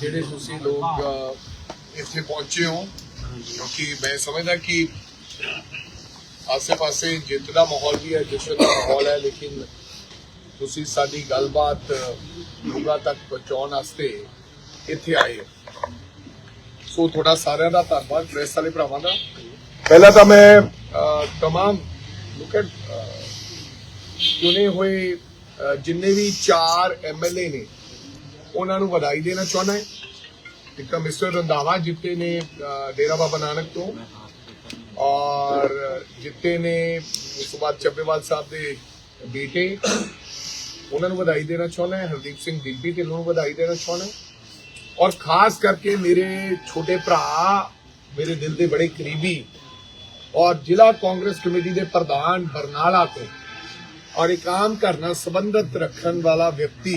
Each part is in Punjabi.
ਜਿਹੜੇ ਤੁਸੀਂ ਲੋਕ ਇੱਥੇ ਪਹੁੰਚੇ ਹੋ ਕਿਉਂਕਿ ਮੈਂ ਸਮਝਦਾ ਕਿ ਆਸੇ-ਪਾਸੇ ਜਿੱਤ ਦਾ ਮਾਹੌਲ ਵੀ ਹੈ ਜਸ਼ਨ ਦਾ ਮਾਹੌਲ ਹੈ ਲੇਕਿਨ ਤੁਸੀਂ ਸਾਡੀ ਗੱਲਬਾਤ ਲੋਕਾਂ ਤੱਕ ਪਹੁੰਚਾਉਣ ਵਾਸਤੇ ਇੱਥੇ ਆਏ ਹੋ। ਸੋ ਤੁਹਾਡਾ ਸਾਰਿਆਂ ਦਾ ਧੰਨਵਾਦ ਪ੍ਰੈਸ ਵਾਲੇ ਭਰਾਵਾਂ ਦਾ। ਪਹਿਲਾਂ ਤਾਂ ਮੈਂ ਅ, ਤਮਾਮ ਚੁਣੇ ਹੋਏ ਜਿੰਨੇ ਵੀ ਚਾਰ ਐਮਐਲਏ ਨੇ ਉਹਨਾਂ ਨੂੰ ਵਧਾਈ ਦੇਣਾ ਚਾਹੁੰਦਾ ਹਾਂ। ਇੱਕ ਤਾਂ ਮਿਸਟਰ ਰੰਧਾਵਾ ਜਿੱਤੇ ਨੇ ਡੇਰਾ ਬਾਬਾ ਨਾਨਕ ਤੋਂ ਔਰ ਜਿੱਤੇ ਨੇ ਉਸ ਚੱਬੇਵਾਲ ਸਾਹਿਬ ਦੇ ਬੇਟੇ। ਉਹਨਾਂ ਨੂੰ ਵਧਾਈ ਦੇਣਾ ਚਾਹੁੰਦਾ ਹਾਂ। ਹਰਦੀਪ ਸਿੰਘ ਦਿੱਬੀ ਤੇ ਨੂੰ ਵਧਾਈ ਦੇਣਾ ਚਾਹੁੰਦਾ ਔਰ ਖਾਸ ਕਰਕੇ ਮੇਰੇ ਛੋਟੇ ਭਰਾ, ਮੇਰੇ ਦਿਲ ਦੇ ਬੜੇ ਕਰੀਬੀ ਔਰ ਜ਼ਿਲ੍ਹਾ ਕਾਂਗਰਸ ਕਮੇਟੀ ਦੇ ਪ੍ਰਧਾਨ ਬਰਨਾਲਾ ਤੋਂ ਔਰ ਇੱਕ ਆਮ ਕਰਨਾ ਨਾਲ ਸੰਬੰਧਤ ਰੱਖਣ ਵਾਲਾ ਵਿਅਕਤੀ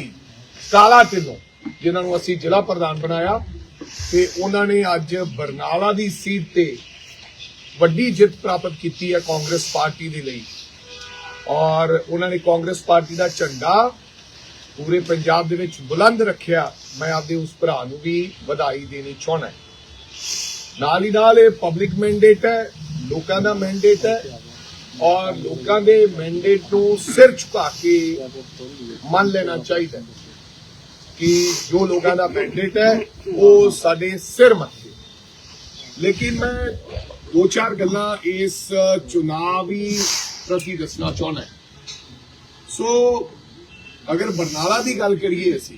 ਕਾਲਾ ਢਿੱਲੋਂ। ਜਿਨ੍ਹਾਂ ਨੂੰ ਅਸੀਂ ਜ਼ਿਲ੍ਹਾ ਪ੍ਰਧਾਨ ਬਣਾਇਆ ਤੇ ਉਹਨਾਂ ਨੇ ਅੱਜ ਬਰਨਾਲਾ ਦੀ ਸੀਟ ਤੇ ਵੱਡੀ ਜਿੱਤ ਪ੍ਰਾਪਤ ਕੀਤੀ ਹੈ ਕਾਂਗਰਸ ਪਾਰਟੀ ਦੇ ਲਈ। ਔਰ ਉਹਨਾਂ ਨੇ ਕਾਂਗਰਸ ਪਾਰਟੀ ਦਾ ਝੰਡਾ ਪੂਰੇ ਪੰਜਾਬ ਦੇ ਵਿੱਚ ਬੁਲੰਦ ਰੱਖਿਆ। ਮੈਂ ਆਪਦੇ ਉਸ ਭਰਾ ਨੂੰ ਵੀ ਵਧਾਈ ਦੇਣੀ ਚਾਹੁੰਦਾ ਨਾਲ ਹੀ ਨਾਲ ਇਹ ਪਬਲਿਕ ਮੈਂਡੇਟ ਹੈ, ਲੋਕਾਂ ਦਾ ਮੈਂਡੇਟ ਹੈ ਔਰ ਲੋਕਾਂ ਦੇ ਮੈਂਡੇਟ ਨੂੰ ਸਿਰ ਝੁਕਾ ਕੇ ਮੰਨ ਲੈਣਾ ਚਾਹੀਦਾ ਕਿ ਜੋ ਲੋਕਾਂ ਦਾ ਮੈਂਡੇਟ ਹੈ, ਉਹ ਸਾਡੇ ਸਿਰ ਮੱਥੇ ਲੇਕਿਨ ਮੈਂ ਦੋ ਚਾਰ ਗੱਲਾਂ ਇਸ ਚੁਣਾਵੀ ਪ੍ਰਤੀ ਦੱਸਣਾ ਚਾਹੁੰਦਾ ਸੋ, ਅਗਰ ਬਰਨਾਲਾ ਦੀ ਗੱਲ ਕਰੀਏ ਅਸੀਂ,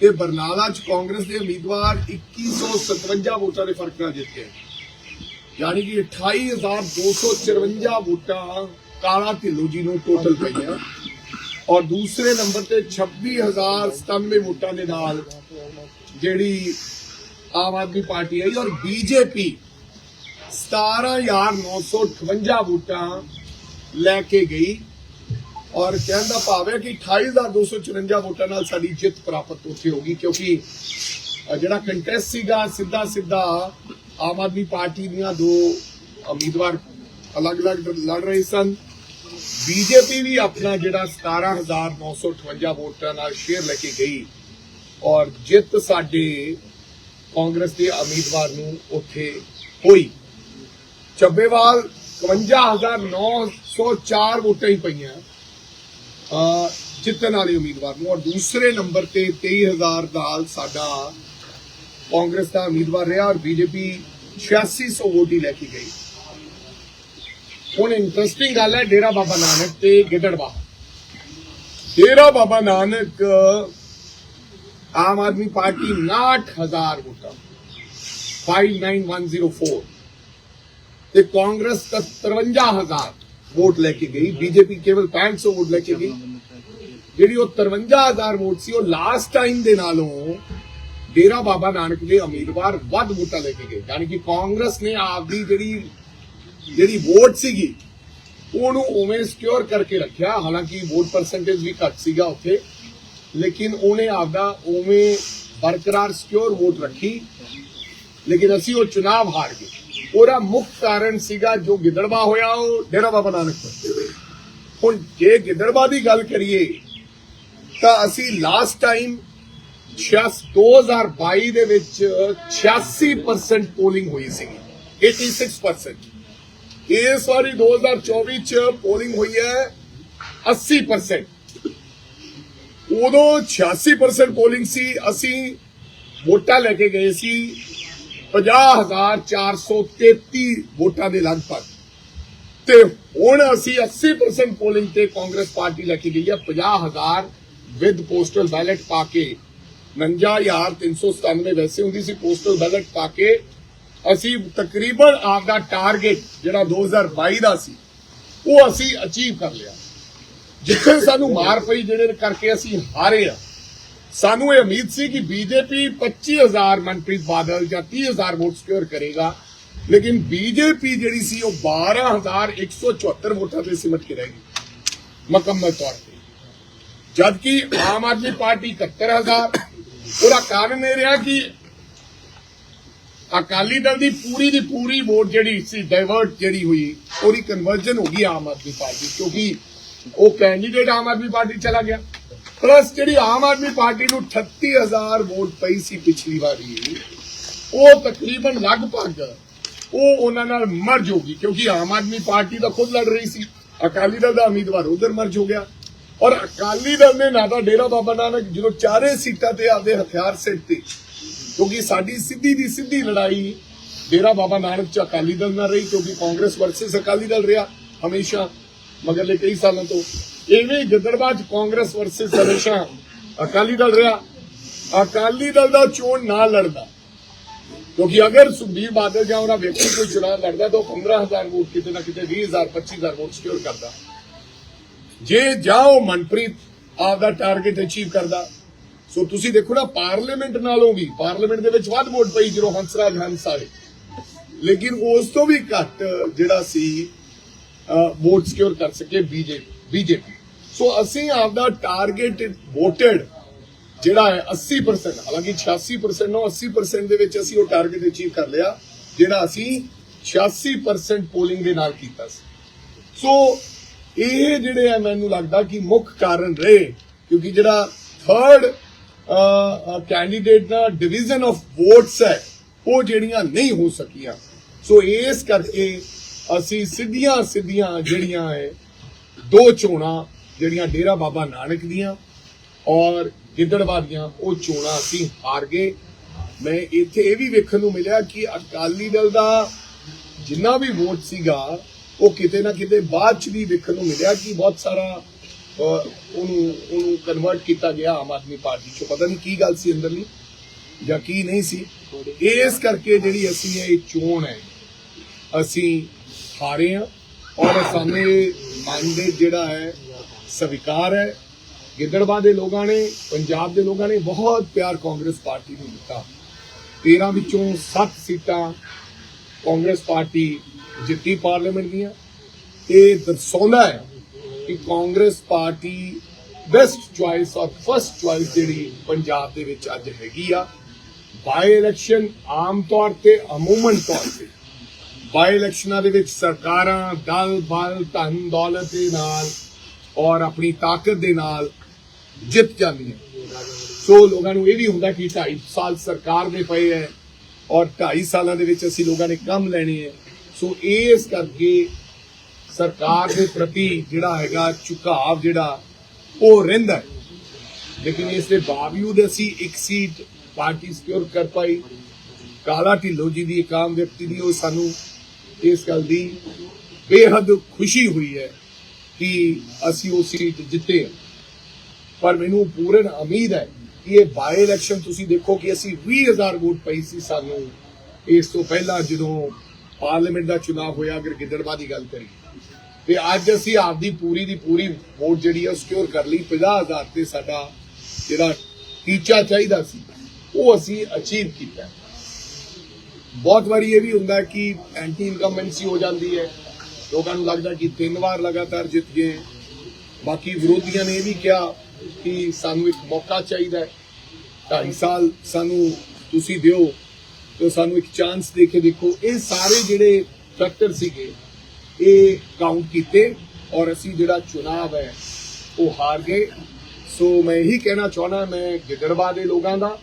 ਤੇ ਬਰਨਾਲਾ ਚ ਕਾਂਗਰਸ ਦੇ ਉਮੀਦਵਾਰ 2157 ਵੋਟਾਂ ਦੇ ਫ਼ਰਕ ਨਾਲ ਜਿੱਤ ਜਿੱਤੇ ਯਾਨੀ ਕਿ 28254 ਵੋਟਾਂ ਕਾਲਾ ਢਿੱਲੋ ਜੀ ਨੂੰ ਟੋਟਲ ਪਈਆਂ। ਔਰ ਦੂਸਰੇ ਨੰਬਰ ਤੇ 26097 ਵੋਟਾਂ ਦੇ ਨਾਲ ਜਿਹੜੀ ਆਮ ਆਦਮੀ ਪਾਰਟੀ ਆਈ ਔਰ ਬੀਜੇਪੀ 17958 ਵੋਟਾਂ ਲੈ ਕੇ ਗਈ ਔਰ ਕਹਿਣ ਦਾ ਭਾਵ ਹੈ ਕਿ 28254 ਵੋਟਾਂ ਨਾਲ ਸਾਡੀ ਜਿੱਤ ਪ੍ਰਾਪਤ ਉੱਥੇ ਹੋਗੀ ਕਿਉਂਕਿ ਅ, ਜਿਹੜਾ ਕੰਟੈਸਟ ਸੀਗਾ ਸਿੱਧਾ ਸਿੱਧਾ ਆਮ ਆਦਮੀ ਪਾਰਟੀ ਦੀਆਂ ਦੋ ਉਮੀਦਵਾਰ ਅਲੱਗ-ਅਲੱਗ ਲੜ ਰਹੇ ਸਨ। ਬੀਜੇਪੀ ਵੀ ਆਪਣਾ ਜਿਹੜਾ 17958 ਵੋਟਾਂ ਨਾਲ ਸ਼ੇਅਰ ਲੈ ਕੇ ਗਈ ਔਰ ਜਿੱਤ ਸਾਡੇ ਕਾਂਗਰਸ ਦੇ ਉਮੀਦਵਾਰ ਨੂੰ ਉੱਥੇ ਹੋਈ। ਚੱਬੇਵਾਲ 51904 ਵੋਟਾਂ ਹੀ ਪਈਆਂ ਅ, ਜਿੱਤਣ ਵਾਲੇ ਉਮੀਦਵਾਰ ਨੂੰ ਔਰ ਦੂਸਰੇ ਨੰਬਰ ਤੇ 23000 ਨਾਲ ਸਾਡਾ ਕਾਂਗਰਸ ਦਾ ਉਮੀਦਵਾਰ ਰਿਹਾ ਔਰ ਬੀਜੇਪੀ 8600 ਵੋਟ ਹੀ ਲੈ ਕੇ ਗਈ। ਹੁਣ ਇੰਟਰਸਟਿੰਗ ਗੱਲ ਹੈ, ਡੇਰਾ ਬਾਬਾ ਨਾਨਕ ਤੇ ਗਿੱਦੜਵਾ ਡੇਰਾ ਬਾਬਾ ਨਾਨਕ, ਆਮ ਆਦਮੀ ਪਾਰਟੀ 69000 ਵੋਟਾਂ। 59104 ਤੇ ਕਾਂਗਰਸ 53000 ਵੋਟ ਲੈ ਕੇ ਗਈ। ਬੀਜੇਪੀ ਕੇਵਲ 500 ਵੋਟ ਲੈ ਕੇ ਗਈ। ਜਿਹੜੀ ਉਹ 53000 ਵੋਟ ਸੀ, ਉਹ ਲਾਸਟ ਟਾਈਮ ਦੇ ਨਾਲੋਂ ਡੇਰਾ ਬਾਬਾ ਨਾਨਕ ਦੇ ਉਮੀਦਵਾਰ ਵੱਧ ਵੋਟਾਂ ਲੈ ਕੇ ਗਏ। ਯਾਨੀ ਕਿ ਕਾਂਗਰਸ ਨੇ ਆਪਦੀ ਜਿਹੜੀ ਜਿਹੜੀ ਵੋਟ ਸੀਗੀ, ਉਹਨੂੰ ਉਵੇਂ ਸਿਕਿਉਰ ਕਰਕੇ ਰੱਖਿਆ। ਹਾਲਾਂਕਿ ਵੋਟ ਪਰਸੈਂਟੇਜ ਵੀ ਘੱਟ ਸੀਗਾ ਉੱਥੇ, ਲੇਕਿਨ ਉਹਨੇ ਆਪਦਾ ਉਵੇਂ ਬਰਕਰਾਰ ਸਿਕਿਉਰ ਵੋਟ ਰੱਖੀ। ਲੇਕਿਨ ਅਸੀਂ ਉਹ ਚੁਣਾਵ ਹਾਰ ਗਏ। ਉਹਦਾ ਮੁੱਖ ਕਾਰਨ ਸੀਗਾ ਜੋ ਗਿੱਦੜਵਾ ਹੋਇਆ, ਉਹ ਡੇਰਾ ਬਾਬਾ ਨਾਨਕ ਹੁਣ ਜੇ ਗਿੱਦੜਵਾ ਦੀ ਗੱਲ ਕਰੀਏ, ਤਾਂ ਅਸੀਂ ਲਾਸਟ ਟਾਈਮ 2022 ਦੇ ਵਿੱਚ 86% ਪੋਲਿੰਗ ਹੋਈ ਸੀਗੀ 86% ਇਸ ਵਾਰੀ 2024 ਚ ਪੋਲਿੰਗ ਹੋਈ ਹੈ 80% ਉਦੋਂ 86% ਪੋਲਿੰਗ ਸੀ, ਅਸੀਂ ਵੋਟਾਂ ਲੈ ਕੇ ਗਏ ਸੀ 50433 ਵੋਟਾਂ ਦੇ ਲਗਭਗ। ਤੇ ਹੁਣ ਅਸੀਂ 80% ਪੋਲਿੰਗ ਤੇ ਕਾਂਗਰਸ ਪਾਰਟੀ ਲੈ ਕੇ ਗਈ ਹੈ 50000 ਵਿਦ ਪੋਸਟਲ ਬੈਲਟ ਪਾ ਕੇ। 59397 ਵੈਸੇ ਹੁੰਦੀ ਸੀ ਪੋਸਟਲ ਬੈਲਟ ਪਾ ਕੇ ਅਸੀਂ ਤਕਰੀਬਨ ਆਪਦਾ ਟਾਰਗੇਟ ਜਿਹੜਾ 2022 ਦਾ ਸੀ, ਉਹ ਅਸੀਂ ਅਚੀਵ ਕਰ ਲਿਆ। ਜਿੱਥੇ ਸਾਨੂੰ ਮਾਰ ਪਈ ਜਿਹੜੇ ਕਰਕੇ ਅਸੀਂ ਹਾਰੇ ਆ। ਸਾਨੂੰ ਇਹ ਉਮੀਦ ਸੀ ਕਿ ਬੀਜੇਪੀ 25000 ਮਨਪ੍ਰੀਤ ਬਾਦਲ ਜਾਂ 30000 ਵੋਟ ਸਿਕਿਉਰ ਕਰੇਗਾ। ਲੇਕਿਨ ਬੀਜੇਪੀ ਜਿਹੜੀ ਸੀ, ਉਹ 12174 ਵੋਟਾਂ ਤੇ ਸਿਮਟ ਕੇ ਰਹਿ ਗਈ, ਮੁਕੰਮਲ ਤੌਰ ਤੇ। ਜਦਕਿ ਆਮ ਆਦਮੀ ਪਾਰਟੀ 71000 ਉਹਦਾ ਕਾਰਨ ਇਹ ਰਿਹਾ ਕਿ ਅਕਾਲੀ ਦਲ ਦੀ ਪੂਰੀ ਦੀ ਪੂਰੀ ਵੋਟ ਜਿਹੜੀ ਸੀ ਡਾਇਵਰਟ ਜਿਹੜੀ ਹੋਈ, ਉਹਦੀ ਕਨਵਰਜਨ ਹੋ ਗਈ ਆਮ ਆਦਮੀ ਪਾਰਟੀ, ਕਿਉਂਕਿ ਉਹ ਕੈਂਡੀਡੇਟ ਆਮ ਆਦਮੀ ਪਾਰਟੀ ਚਲਾ ਗਿਆ। ਪਲੱਸ ਜਿਹੜੀ ਆਮ ਆਦਮੀ ਪਾਰਟੀ ਨੂੰ 38000 ਵੋਟ ਪਈ ਸੀ ਪਿਛਲੀ ਵਾਰੀ, ਉਹ ਤਕਰੀਬਨ ਲਗਭਗ ਉਹ ਉਹਨਾਂ ਨਾਲ ਮਰਜ ਹੋ ਗਈ, ਕਿਉਂਕਿ ਆਮ ਆਦਮੀ ਪਾਰਟੀ ਦਾ ਖੁਦ ਲੜ ਰਹੀ ਸੀ। ਅਕਾਲੀ ਦਲ ਦਾ ਉਮੀਦਵਾਰ ਉਧਰ ਮਰਜ ਹੋ ਗਿਆ। ਔਰ ਅਕਾਲੀ ਦਲ ਨੇ ਨਾ ਤਾਂ ਡੇਰਾ ਬਾਬਾ ਨਾਨਕ, ਜਦੋਂ ਚਾਰੇ ਸੀਟਾਂ ਤੇ ਆਪਦੇ ਹਥਿਆਰ ਸਿੱਟ ਤੇ ਕਿਉਂਕਿ ਸਾਡੀ ਸਿੱਧੀ ਦੀ ਸਿੱਧੀ ਲੜਾਈ ਡੇਰਾ ਬਾਬਾ ਨਾਨਕ ਚ ਅਕਾਲੀ ਦਲ ਨਾਲ ਰਹੀ, ਕਿਉਂਕਿ ਕਾਂਗਰਸ ਵਰਸਸ ਅਕਾਲੀ ਦਲ ਰਿਹਾ ਹਮੇਸ਼ਾ, ਮਗਰਲੇ ਕਈ ਸਾਲਾਂ ਤੋਂ। ਐਵੇਂ ਗਿੱਦੜਬਾਦ ਕਾਂਗਰਸ ਵਰਸਸ ਹਮੇਸ਼ਾ ਅਕਾਲੀ ਦਲ ਰਿਹਾ। ਅਕਾਲੀ ਦਲ ਦਾ ਚੋਣ ਨਾ ਲੜਦਾ। ਕਿਉਂਕਿ ਅਗਰ ਸੁਖਬੀਰ ਬਾਦਲ ਜਾਂ ਉਹਨਾਂ ਵਿਅਕਤੀ ਕੋਈ ਚੁਣਾਵ ਲੜਦਾ, ਤਾਂ ਉਹ 15000 ਵੋਟ, ਕਿਤੇ ਨਾ ਕਿਤੇ 20000 25000 ਵੋਟ ਸਿਕਿਉਰ ਕਰਦਾ। ਜੇ ਜਾਓ ਮਨਪ੍ਰੀਤ ਆਪ ਦਾ ਟਾਰਗੇਟ ਅਚੀਵ ਕਰਦਾ ਸੋ ਤੁਸੀਂ ਦੇਖੋ ਨਾ, ਪਾਰਲੀਮੈਂਟ ਨਾਲੋਂ ਵੀ, ਪਾਰਲੀਮੈਂਟ ਦੇ ਵਿੱਚ ਵੱਧ ਵੋਟ ਪਈ ਜਦੋਂ ਹੰਸਰਾਜ ਹੰਸ ਆਏ। ਲੇਕਿਨ ਉਸ ਤੋਂ ਵੀ ਘੱਟ ਜਿਹੜਾ ਸੀ ਵੋਟ ਸਿਕਿਉਰ ਕਰ ਸਕੇ ਬੀਜੇਪੀ ਬੀਜੇਪੀ। ਸੋ ਅਸੀਂ ਆਪਦਾ ਟਾਰਗੇਟ ਵੋਟਡ ਜਿਹੜਾ ਹੈ 80% ਹਾਲਾਂਕਿ 86% ਨੂੰ 80% ਦੇ ਵਿੱਚ ਅਸੀਂ ਉਹ ਟਾਰਗੇਟ ਅਚੀਵ ਕਰ ਲਿਆ, ਜਿਹੜਾ ਅਸੀਂ 86% ਪੋਲਿੰਗ ਦੇ ਨਾਲ ਕੀਤਾ ਸੀ। ਸੋ ਇਹ ਜਿਹੜੇ ਆ, ਮੈਨੂੰ ਲੱਗਦਾ ਕਿ ਮੁੱਖ ਕਾਰਨ ਰਹੇ, ਕਿਉਂਕਿ ਜਿਹੜਾ ਥਰਡ ਕੈਂਡੀਡੇਟ ਦਾ ਡਿਵੀਜ਼ਨ ਆਫ ਵੋਟਸ ਹੈ, ਉਹ ਜਿਹੜੀਆਂ ਨਹੀਂ ਹੋ ਸਕੀਆਂ। ਸੋ ਇਸ ਕਰਕੇ ਅਸੀਂ ਸਿੱਧੀਆਂ ਸਿੱਧੀਆਂ ਜਿਹੜੀਆਂ ਹੈ, ਦੋ ਚੋਣਾਂ ਜਿਹੜੀਆਂ ਡੇਰਾ ਬਾਬਾ ਨਾਨਕ ਦੀਆਂ ਔਰ ਗਿੱਦੜਵਾ ਦੀਆਂ, ਉਹ ਚੋਣਾਂ ਅਸੀਂ ਹਾਰ ਗਏ। ਮੈਂ ਇੱਥੇ ਇਹ ਵੀ ਵੇਖਣ ਨੂੰ ਮਿਲਿਆ ਕਿ ਅਕਾਲੀ ਦਲ ਦਾ ਜਿੰਨਾ ਵੀ ਵੋਟ ਸੀਗਾ, ਉਹ ਕਿਤੇ ਨਾ ਕਿਤੇ ਬਾਅਦ ਚ ਵੀ ਵੇਖਣ ਨੂੰ ਮਿਲਿਆ ਕਿ ਬਹੁਤ ਸਾਰਾ ਅਹ, ਉਹਨੂੰ ਉਹਨੂੰ ਕਨਵਰਟ ਕੀਤਾ ਗਿਆ ਆਮ ਆਦਮੀ ਪਾਰਟੀ ਚ। ਪਤਾ ਨਹੀਂ ਕੀ ਗੱਲ ਸੀ ਅੰਦਰਲੀ ਜਾਂ ਕੀ ਨਹੀਂ ਸੀ। ਇਸ ਕਰਕੇ ਜਿਹੜੀ ਅਸੀਂ ਇਹ ਚੋਣ ਹੈ ਅਸੀਂ ਹਾਰੇ ਹਾਂ ਔਰ ਸਾਨੂੰ ਇਹ ਜਿਹੜਾ ਹੈ ਸਵੀਕਾਰ ਹੈ। ਗਿੱਦੜਵਾ ਦੇ ਲੋਕਾਂ ਨੇ ਪੰਜਾਬ ਦੇ ਲੋਕਾਂ ਨੇ ਬਹੁਤ ਪਿਆਰ ਕਾਂਗਰਸ ਪਾਰਟੀ ਨੂੰ ਦਿੱਤਾ। 13 ਵਿੱਚੋਂ 7 ਸੀਟਾਂ ਕਾਂਗਰਸ ਪਾਰਟੀ ਜਿੱਤੀ ਪਾਰਲੀਮੈਂਟ ਦੀਆਂ। ਇਹ ਦਰਸਾਉਂਦਾ ਹੈ ਕਿ Congress party best choice or first choice ਜਿਹੜੀ ਪੰਜਾਬ ਦੇ ਵਿੱਚ ਅੱਜ ਹੈਗੀ ਆ ਬਾਈ ਇਲੈਕਸ਼ਨ ਆਮ ਤੌਰ ਤੇ, ਅਮੂਮਨ ਤੌਰ ਤੇ ਬਾਈ ਇਲੈਕਸ਼ਨਾਂ ਦੇ ਵਿੱਚ ਸਰਕਾਰਾਂ ਦਲ, ਬਲ, ਧਨ, ਦੌਲਤ ਦੇ ਨਾਲ ਔਰ ਆਪਣੀ ਤਾਕਤ ਦੇ ਨਾਲ ਜਿੱਤ ਜਾਂਦੀਆਂ। ਸੋ ਲੋਕਾਂ ਨੂੰ ਇਹ ਵੀ ਹੁੰਦਾ ਕਿ 2.5 ਸਾਲ ਸਰਕਾਰ ਦੇ ਪਏ ਹੈ ਔਰ 2.5 ਸਾਲਾਂ ਦੇ ਵਿੱਚ ਅਸੀਂ ਲੋਕਾਂ ਨੇ ਕੰਮ ਲੈਣੇ ਹੈ। ਸੋ ਇਸ ਕਰਕੇ ਸਰਕਾਰ ਦੇ ਪ੍ਰਤੀ ਜਿਹੜਾ ਹੈਗਾ ਝੁਕਾਅ ਜਿਹੜਾ, ਉਹ ਰਹਿੰਦਾ ਲੇਕਿਨ ਇਸ ਦੇ ਬਾਵਜੂਦ ਅਸੀਂ ਇੱਕ ਸੀਟ ਪਾਰਟੀ ਸਿਕਿਉਰ ਕਰ ਪਾਈ। ਕਾਲਾ ਢਿੱਲੋ ਜੀ ਦੀ ਇੱਕ ਆਮ ਵਿਅਕਤੀ ਦੀ ਉਹ ਸਾਨੂੰ ਇਸ ਗੱਲ ਦੀ ਬੇਹੱਦ ਖੁਸ਼ੀ ਹੋਈ ਹੈ ਕਿ ਅਸੀਂ ਉਹ ਸੀਟ ਜਿੱਤੇ ਪਰ ਮੈਨੂੰ ਪੂਰਨ ਉਮੀਦ ਹੈ ਕਿ ਇਹ ਬਾਈ ਇਲੈਕਸ਼ਨ ਤੁਸੀਂ ਦੇਖੋ ਕਿ ਅਸੀਂ 20000 ਵੋਟ ਪਈ ਸੀ ਸਾਨੂੰ। ਇਸ ਤੋਂ ਪਹਿਲਾਂ ਜਦੋਂ ਪਾਰਲੀਮੈਂਟ ਦਾ ਚੁਣਾਵ ਹੋਇਆ, ਅਗਰ ਗਿੱਦੜਬਾਹ ਦੀ ਗੱਲ ਕਰੀਏ। ਤੇ ਅੱਜ ਅਸੀਂ ਆਪਦੀ ਪੂਰੀ ਦੀ ਪੂਰੀ ਵੋਟ ਜਿਹੜੀ ਹੈ ਸਿਕਿਉਰ ਕਰ ਲਈ। 50000 ਤੇ ਸਾਡਾ ਜਿਹੜਾ ਟੀਚਾ ਚਾਹੀਦਾ ਸੀ, ਉਹ ਅਸੀਂ ਅਚੀਵ ਕੀਤਾ। ਬਹੁਤ ਵਾਰੀ ਇਹ ਵੀ ਹੁੰਦਾ ਕਿ ਐਂਟੀ ਇਨਕਮਬੈਂਸੀ ਹੋ ਜਾਂਦੀ ਹੈ। ਲੋਕਾਂ ਨੂੰ ਲੱਗਦਾ ਕਿ ਤਿੰਨ ਵਾਰ ਲਗਾਤਾਰ ਜਿੱਤ ਗਏ। ਬਾਕੀ ਵਿਰੋਧੀਆਂ ਨੇ ਇਹ ਵੀ ਕਿਹਾ ਕਿ ਸਾਨੂੰ ਇੱਕ ਮੌਕਾ ਚਾਹੀਦਾ ਹੈ। ਢਾਈ ਸਾਲ ਸਾਨੂੰ ਤੁਸੀਂ ਦਿਓ, ਤੇ ਸਾਨੂੰ ਇੱਕ ਚਾਂਸ ਦੇ ਕੇ ਦੇਖੋ। ਇਹ ਸਾਰੇ ਜਿਹੜੇ ਫੈਕਟਰ ਸੀਗੇ ਇਹ ਕਾਊਂਟ ਕੀਤੇ ਔਰ ਅਸੀਂ ਜਿਹੜਾ ਚੁਣਾਵ ਹੈ, ਉਹ ਹਾਰ ਗਏ। ਸੋ ਮੈਂ ਇਹੀ ਕਹਿਣਾ ਚਾਹਣਾ ਮੈਂ ਗਿੱਦੜਬਾਹ ਦੇ ਲੋਕਾਂ ਦਾ,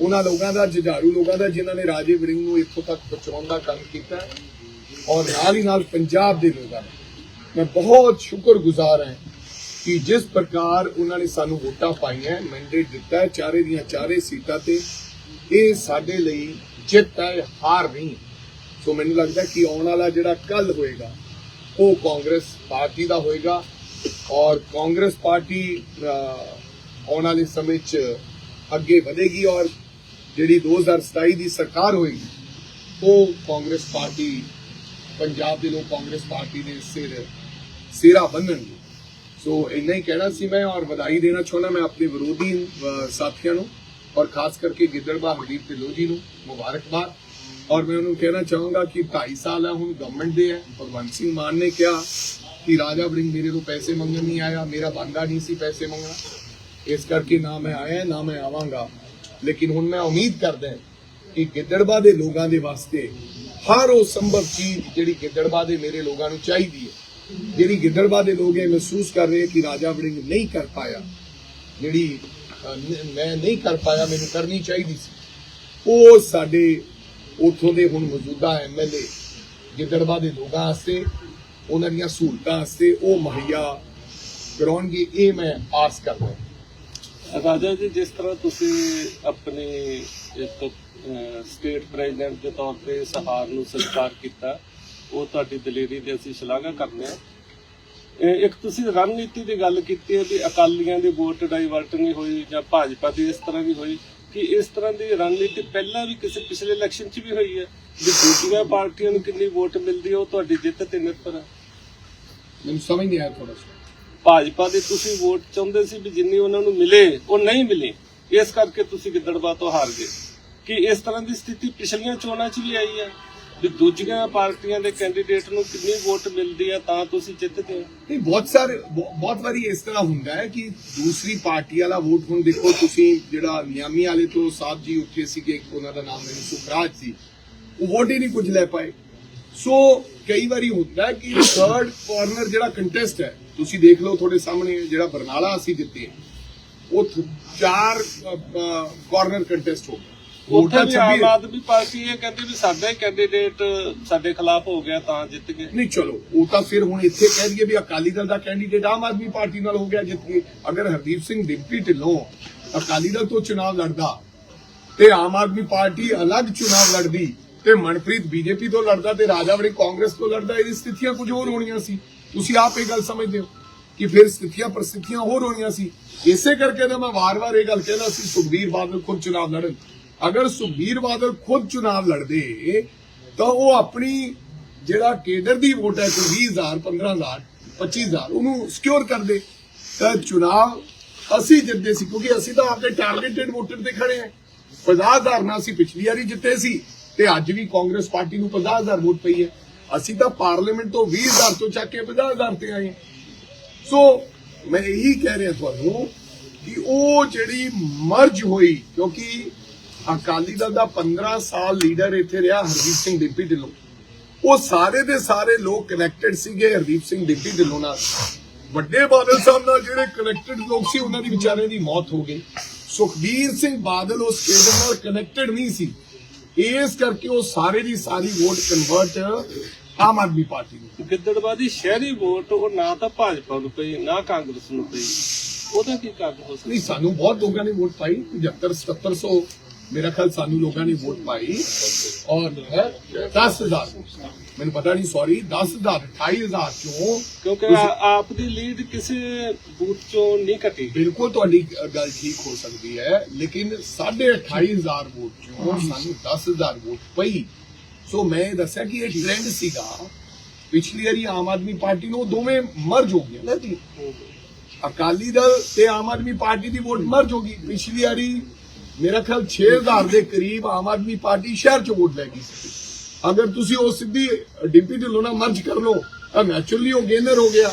ਉਹਨਾਂ ਲੋਕਾਂ ਦਾ, ਜੁਝਾਰੂ ਲੋਕਾਂ ਦਾ, ਜਿਨ੍ਹਾਂ ਨੇ ਰਾਜੇ ਵੜਿੰਗ ਨੂੰ ਇੱਥੋਂ ਤੱਕ ਪਹੁੰਚਾਉਣ ਦਾ ਕੰਮ ਕੀਤਾ। ਔਰ ਨਾਲ ਹੀ ਨਾਲ ਪੰਜਾਬ ਦੇ ਲੋਕਾਂ ਦਾ। ਮੈਂ ਬਹੁਤ ਸ਼ੁਕਰਗੁਜ਼ਾਰ ਹਾਂ ਕਿ ਜਿਸ ਪ੍ਰਕਾਰ ਉਹਨਾਂ ਨੇ ਸਾਨੂੰ ਵੋਟਾਂ ਪਾਈਆਂ ਮੈਂਡੇਟ ਦਿੱਤਾ ਹੈ, ਚਾਰੇ ਦੀਆਂ ਚਾਰੇ ਸੀਟਾਂ ਤੇ। ਇਹ ਸਾਡੇ ਲਈ ਜਿੱਤ ਹੈ, ਹਾਰ ਨਹੀਂ। ਸੋ ਮੈਨੂੰ ਲੱਗਦਾ ਕਿ ਆਉਣ ਵਾਲਾ ਜਿਹੜਾ ਕੱਲ ਹੋਏਗਾ, ਉਹ ਕਾਂਗਰਸ ਪਾਰਟੀ ਦਾ ਹੋਏਗਾ ਔਰ ਕਾਂਗਰਸ ਪਾਰਟੀ ਆਉਣ ਵਾਲੇ ਸਮੇਂ 'ਚ ਅੱਗੇ ਵਧੇਗੀ ਔਰ ਜਿਹੜੀ 2027 ਦੀ ਸਰਕਾਰ ਹੋਏਗੀ, ਉਹ ਕਾਂਗਰਸ ਪਾਰਟੀ, ਪੰਜਾਬ ਦੇ ਲੋਕ ਕਾਂਗਰਸ ਪਾਰਟੀ ਦੇ ਸਿਰ, ਸਿਰਾ ਬੰਨਣਗੇ। ਸੋ ਇੰਨਾ ਹੀ ਕਹਿਣਾ ਸੀ ਮੈਂ ਔਰ ਵਧਾਈ ਦੇਣਾ ਚਾਹੁੰਦਾ ਮੈਂ ਆਪਣੇ ਵਿਰੋਧੀ ਸਾਥੀਆਂ ਨੂੰ ਔਰ ਖਾਸ ਕਰਕੇ ਗਿੱਦੜਬਾਹ ਹਰਦੀਪ ਢਿੱਲੋਂ ਜੀ ਨੂੰ ਮੁਬਾਰਕਬਾਦ। ਔਰ ਮੈਂ ਉਹਨੂੰ ਕਹਿਣਾ ਚਾਹੂੰਗਾ ਕਿ 2.5 ਸਾਲ ਹੈ ਹੁਣ ਗਵਰਨਮੈਂਟ ਦੇ ਹੈ ਭਗਵੰਤ ਸਿੰਘ ਮਾਨ ਨੇ ਕਿਹਾ ਕਿ ਰਾਜਾ ਵੜਿੰਗ ਮੇਰੇ ਤੋਂ ਪੈਸੇ ਮੰਗਣ ਨਹੀਂ ਆਇਆ, ਮੇਰਾ ਬੰਦਾ ਨਹੀਂ ਸੀ ਪੈਸੇ ਮੰਗਣਾ। ਇਸ ਕਰਕੇ ਨਾ ਮੈਂ ਆਇਆ, ਨਾ ਮੈਂ ਆਵਾਂਗਾ। ਲੇਕਿਨ ਹੁਣ ਮੈਂ ਉਮੀਦ ਕਰਦਾ ਕਿ ਗਿੱਦੜਬਾ ਦੇ ਲੋਕਾਂ ਦੇ ਵਾਸਤੇ ਹਰ ਉਹ ਸੰਭਵ ਚੀਜ਼ ਜਿਹੜੀ ਗਿੱਦੜਬਾ ਦੇ ਮੇਰੇ ਲੋਕਾਂ ਨੂੰ ਚਾਹੀਦੀ ਹੈ। ਜਿਹੜੀ ਗਿੱਦੜਬਾ ਦੇ ਲੋਕ ਇਹ ਮਹਿਸੂਸ ਕਰ ਰਹੇ ਕਿ ਰਾਜਾ ਵੜਿੰਗ ਨਹੀਂ ਕਰ ਪਾਇਆ। ਜਿਹੜੀ ਮੈਂ ਨਹੀਂ ਕਰ ਪਾਇਆ, ਮੈਨੂੰ ਕਰਨੀ ਚਾਹੀਦੀ ਸੀ। ਉਹ ਸਾਡੇ ਉਥੋਂ ਦੇ ਹੁਣ ਮੌਜੂਦਾ ਐਮਐਲਏ ਗਿੱਦੜਵਾ ਦੇ ਲੋਕਾਂ ਵਾਸਤੇ, ਉਹਨਾਂ ਦੀਆਂ ਸਹੂਲਤਾਂ ਵਾਸਤੇ ਉਹ ਮੁਹੱਈਆ ਕਰਾਉਣਗੇ, ਇਹ ਮੈਂ ਆਸ ਕਰਦਾ ਰਾਜਾ ਜੀ, ਜਿਸ ਤਰ੍ਹਾਂ ਤੁਸੀਂ ਆਪਣੇ ਇੱਕ ਸਟੇਟ ਪ੍ਰੈਜ਼ੀਡੈਂਟ ਦੇ ਤੌਰ ਤੇ ਸਹਾਰ ਨੂੰ ਸਵੀਕਾਰ ਕੀਤਾ, ਉਹ ਤੁਹਾਡੀ ਦਲੇਰੀ ਦੀ ਅਸੀਂ ਸ਼ਲਾਘਾ ਕਰਦੇ ਹਾਂ। ਇੱਕ ਤੁਸੀਂ ਰਣਨੀਤੀ ਦੀ ਗੱਲ ਕੀਤੀ ਹੈ ਵੀ ਅਕਾਲੀਆਂ ਦੀ ਵੋਟ ਡਾਈਵਰਟ ਨਹੀਂ ਹੋਈ ਜਾਂ ਭਾਜਪਾ ਦੀ ਇਸ ਤਰ੍ਹਾਂ ਦੀ ਹੋਈ। ਕਿ ਇਸ ਤਰ੍ਹਾਂ ਦੀ ਰਣਨੀਤੀ ਪਹਿਲਾਂ ਵੀ ਕਿਸੇ ਪਿਛਲੇ ਇਲੈਕਸ਼ਨ 'ਚ ਵੀ ਹੋਈ ਹੈ ਵੀ ਦੂਜੀਆਂ ਪਾਰਟੀਆਂ ਨੂੰ ਕਿੰਨੀ ਵੋਟ ਮਿਲਦੀ ਹੈ ਉਹ ਤੁਹਾਡੀ ਜਿੱਤ ਤੇ ਨਿਰਭਰ ਹੈ। ਮੈਨੂੰ ਸਮਝ ਨਹੀਂ ਆਇਆ ਥੋੜਾ ਭਾਜਪਾ ਦੇ ਤੁਸੀਂ ਵੋਟ ਚਾਹੁੰਦੇ ਸੀ ਵੀ ਜਿੰਨੀ ਉਹਨਾਂ ਨੂੰ ਮਿਲੇ ਉਹ ਨਹੀਂ ਮਿਲੀ। ਇਸ ਕਰਕੇ ਤੁਸੀਂ ਗਿੱਦੜਬਾਹ ਤੋਂ ਹਾਰ ਗਏ। ਕਿ ਇਸ ਤਰ੍ਹਾਂ ਦੀ ਸਥਿਤੀ ਪਿਛਲੀਆਂ ਚੋਣਾਂ 'ਚ ਵੀ ਆਈ ਹੈ। ਵੀ ਦੂਜੀਆਂ ਪਾਰਟੀਆਂ ਦੇ ਕੈਂਡੀਡੇਟ ਨੂੰ ਕਿੰਨੀ ਵੋਟ ਮਿਲਦੀ ਹੈ ਤਾਂ ਤੁਸੀਂ ਜਿੱਤਦੇ ਹੋ? ਨਹੀਂ, ਬਹੁਤ ਸਾਰੇ ਬਹੁਤ ਵਾਰੀ ਇਸ ਤਰ੍ਹਾਂ ਹੁੰਦਾ ਹੈ ਕਿ ਦੂਸਰੀ ਪਾਰਟੀ ਵਾਲਾ ਵੋਟ ਹੁਣ ਦੇਖੋ ਤੁਸੀਂ ਜਿਹੜਾ ਨਿਆਮੀ ਵਾਲੇ ਤੋਂ ਸਾਹਿਬ ਜੀ ਉੱਠੇ ਸੀਗੇ ਉਹਨਾਂ ਦਾ ਨਾਮ ਮੈਨੂੰ ਸੁਖਰਾਜ ਸੀ, ਉਹ ਵੋਟ ਹੀ ਨਹੀਂ ਕੁਝ ਲੈ ਪਾਏ। ਸੋ ਕਈ ਵਾਰੀ ਹੁੰਦਾ ਕਿ ਥਰਡ ਕਾਰਨਰ ਜਿਹੜਾ ਕੰਟੈਸਟ ਹੈ, ਤੁਸੀਂ ਦੇਖ ਲਓ ਤੁਹਾਡੇ ਸਾਹਮਣੇ ਜਿਹੜਾ ਬਰਨਾਲਾ ਅਸੀਂ ਜਿੱਤੇ, ਉਹ ਚਾਰ ਕਾਰਨਰ ਕੰਟੈਸਟ ਹੋ ਗਏ। ਉੱਥੇ ਵੋਟਾਂ ਵੀ ਆਮ 26 ਆਦਮੀ ਪਾਰਟੀ ਇਹ ਕਹਿੰਦੀ ਵੀ ਸਾਡਾ ਹੀ ਕੈਂਡੀਡੇਟ ਸਾਡੇ ਖਿਲਾਫ ਹੋ ਗਿਆ ਤਾਂ ਜਿੱਤ ਗਏ ਨਹੀਂ ਚਲੋ ਉਹ ਤਾਂ ਫਿਰ ਹੁਣ ਇੱਥੇ ਕਹਿ ਦਈਏ ਵੀ ਅਕਾਲੀ ਦਲ ਦਾ ਕੈਂਡੀਡੇਟ ਆਮ ਆਦਮੀ ਪਾਰਟੀ ਨਾਲ ਹੋ ਗਿਆ ਜਿੱਤ ਕੇ ਅਗਰ ਹਰਦੀਪ ਸਿੰਘ ਡਿੰਪੀ ਢਿੱਲੋਂ ਅਕਾਲੀ ਦਲ ਤੋਂ ਚੁਣਾਵ ਲੜਦਾ ਤੇ ਆਮ ਆਦਮੀ ਪਾਰਟੀ ਅਲੱਗ ਚੁਣਾਵ ਲੜਦੀ ਤੇ ਮਨਪ੍ਰੀਤ ਬੀਜੇਪੀ ਤੋਂ ਲੜਦਾ ਤੇ ਰਾਜਾ ਵੜੀ ਕਾਂਗਰਸ ਤੋਂ ਲੜਦਾ ਇਹਦੀ ਸਥਿਤੀਆਂ ਕੁਝ ਹੋਰ ਹੋਣੀਆਂ ਸੀ। ਤੁਸੀਂ ਆਪ ਇਹ ਗੱਲ ਸਮਝਦੇ ਹੋ ਕਿ ਫਿਰ ਸਥਿਤੀਆਂ ਪ੍ਰਸਥਿਤੀਆਂ ਹੋਰ ਹੋਣੀਆਂ ਸੀ। ਇਸੇ ਕਰਕੇ ਤਾਂ ਮੈਂ ਵਾਰ-ਵਾਰ ਇਹ ਗੱਲ ਕਹਿੰਦਾ ਸੀ ਸੁਖਬੀਰ ਬਾਦਲ ਖੁਦ ਚੁਣਾਵ ਲੜਨ। ਅਗਰ ਸੁਖਬੀਰ ਬਾਦਲ ਖੁਦ ਚੁਣਾਵ ਲੜਦੇ, ਤਾਂ ਉਹ ਆਪਣੀ ਜਿਹੜਾ ਕੇਡਰ ਦੀ ਵੋਟ ਹੈ ਕੋਈ 20000 15000 25000 ਉਹਨੂੰ ਸਿਕਿਉਰ ਕਰਦੇ। ਤਾਂ ਚੁਣਾਵ ਅਸੀਂ ਜਿੱਤਦੇ ਸੀ, ਕਿਉਂਕਿ ਅਸੀਂ ਤਾਂ ਆਪਣੇ ਟਾਰਗੇਟਡ ਵੋਟਰ ਤੇ ਖੜੇ ਹਾਂ। 50000 ਨਾਲ ਅਸੀਂ ਪਿਛਲੀ ਵਾਰੀ ਜਿੱਤੇ ਸੀ, ਤੇ ਅੱਜ ਵੀ ਕਾਂਗਰਸ ਪਾਰਟੀ ਨੂੰ 50000 ਵੋਟ ਪਈ ਹੈ। ਅਸੀਂ ਤਾਂ ਪਾਰਲੀਮੈਂਟ ਤੋਂ 20000 ਤੋਂ ਚੱਕ ਕੇ 50000 ਤੇ ਆਏ ਹਾਂ। ਸੋ, ਮੈਂ ਇਹੀ ਕਹਿ ਰਿਹਾ ਤੁਹਾਨੂੰ ਕਿ ਉਹ ਜਿਹੜੀ ਮਰਜ ਹੋਈ, ਕਿਉਂਕਿ ਅਕਾਲੀ ਦਲ ਦਾ 15 ਸਾਲ ਲੀਡਰ ਇੱਥੇ ਰਿਹਾ ਹਰਦੀਪ ਸਿੰਘ ਡਿੰਪੀ ਢਿੱਲੋਂ। ਉਹ ਸਾਰੇ ਦੇ ਸਾਰੇ ਲੋਕ ਕਨੈਕਟਡ ਸੀਗੇ ਹਰਦੀਪ ਸਿੰਘ ਡਿੰਪੀ ਢਿੱਲੋਂ ਨਾਲ। ਵੱਡੇ ਬਾਦਲ ਸਾਹਿਬ ਨਾਲ ਜਿਹੜੇ ਕਨੈਕਟਡ ਲੋਕ ਸੀ ਉਹਨਾਂ ਦੀ ਵਿਚਾਰਿਆਂ ਦੀ ਮੌਤ ਹੋ ਗਈ। ਸੁਖਬੀਰ ਸਿੰਘ ਬਾਦਲ ਉਸ ਕੇਡਰ ਨਾਲ ਕਨੈਕਟਡ ਨਹੀਂ ਸੀ। ਇਸ ਕਰਕੇ ਉਹ ਸਾਰੇ ਦੀ ਸਾਰੀ vote convert Aam Aadmi party ਨੂੰ। ਗਿੱਦੜਬਾਹ ਦੀ ਸ਼ਹਿਰੀ ਵੋਟ ਉਹ ਨਾ ਤਾਂ ਭਾਜਪਾ ਨੂੰ ਪਈ ਨਾ ਕਾਂਗਰਸ ਨੂੰ ਪਈ। ਉਹਦਾ ਕੀ ਕਾਰਨ ਹੋ ਸਕਦਾ? ਨਹੀਂ ਸਾਨੂੰ ਬਹੁਤ ਲੋਕਾਂ ਨੇ ਵੋਟ ਪਾਈ 75 7700 ਮੇਰਾ ਖਿਆਲ ਸਾਨੂੰ ਲੋਕਾਂ ਨੇ ਵੋਟ ਪਾਈ ਔਰ 10000 ਮੈਨੂੰ ਪਤਾ ਨਹੀਂ ਸੌਰੀ 10000 28000 ਚੋਂ ਕਿਉਂਕਿ ਆਪ ਦੀ ਲੀਡ ਕਿਸੇ ਬੂਥ ਚੋਂ ਨਹੀਂ ਘਟੀ ਬਿਲਕੁਲ ਤੁਹਾਡੀ ਗੱਲ ਠੀਕ ਹੋ ਸਕਦੀ ਹੈ ਲੇਕਿਨ 28500 ਵੋਟ ਚੋਂ ਸਾਨੂੰ 10000 ਵੋਟ ਪਈ ਸੋ ਮੈਂ ਦੱਸਿਆ ਕਿ ਇਹ ਟ੍ਰੈਂਡ ਸੀਗਾ ਪਿਛਲੀ ਵਾਰੀ ਆਮ ਆਦਮੀ ਪਾਰਟੀ ਨੂੰ ਉਹ ਦੋਵੇਂ ਮਰਜ ਹੋ ਗਏ ਨਾ ਜੀ ਅਕਾਲੀ ਦਲ ਤੇ ਆਮ ਆਦਮੀ ਪਾਰਟੀ ਦੀ ਵੋਟ ਮਰਜ ਹੋ ਗਈ ਪਿਛਲੀ ਵਾਰੀ ਮੇਰਾ ਖਿਆਲ 6000 ਦੇ ਕਰੀਬ ਆਮ ਆਦਮੀ ਪਾਰਟੀ ਸ਼ਹਿਰ ਚ ਵੋਟ ਲੈ ਗਈ ਸੀ। ਅਗਰ ਤੁਸੀਂ ਉਹ ਸਿੱਧੀ ਡਿਪਟੀ ਢਿੱਲੋਂ ਨਾਲ ਮਰਜ ਕਰ ਲਓ, ਤਾਂ ਨੈਚੁਰਲੀ ਉਹ ਗੇਨਰ ਹੋ ਗਿਆ।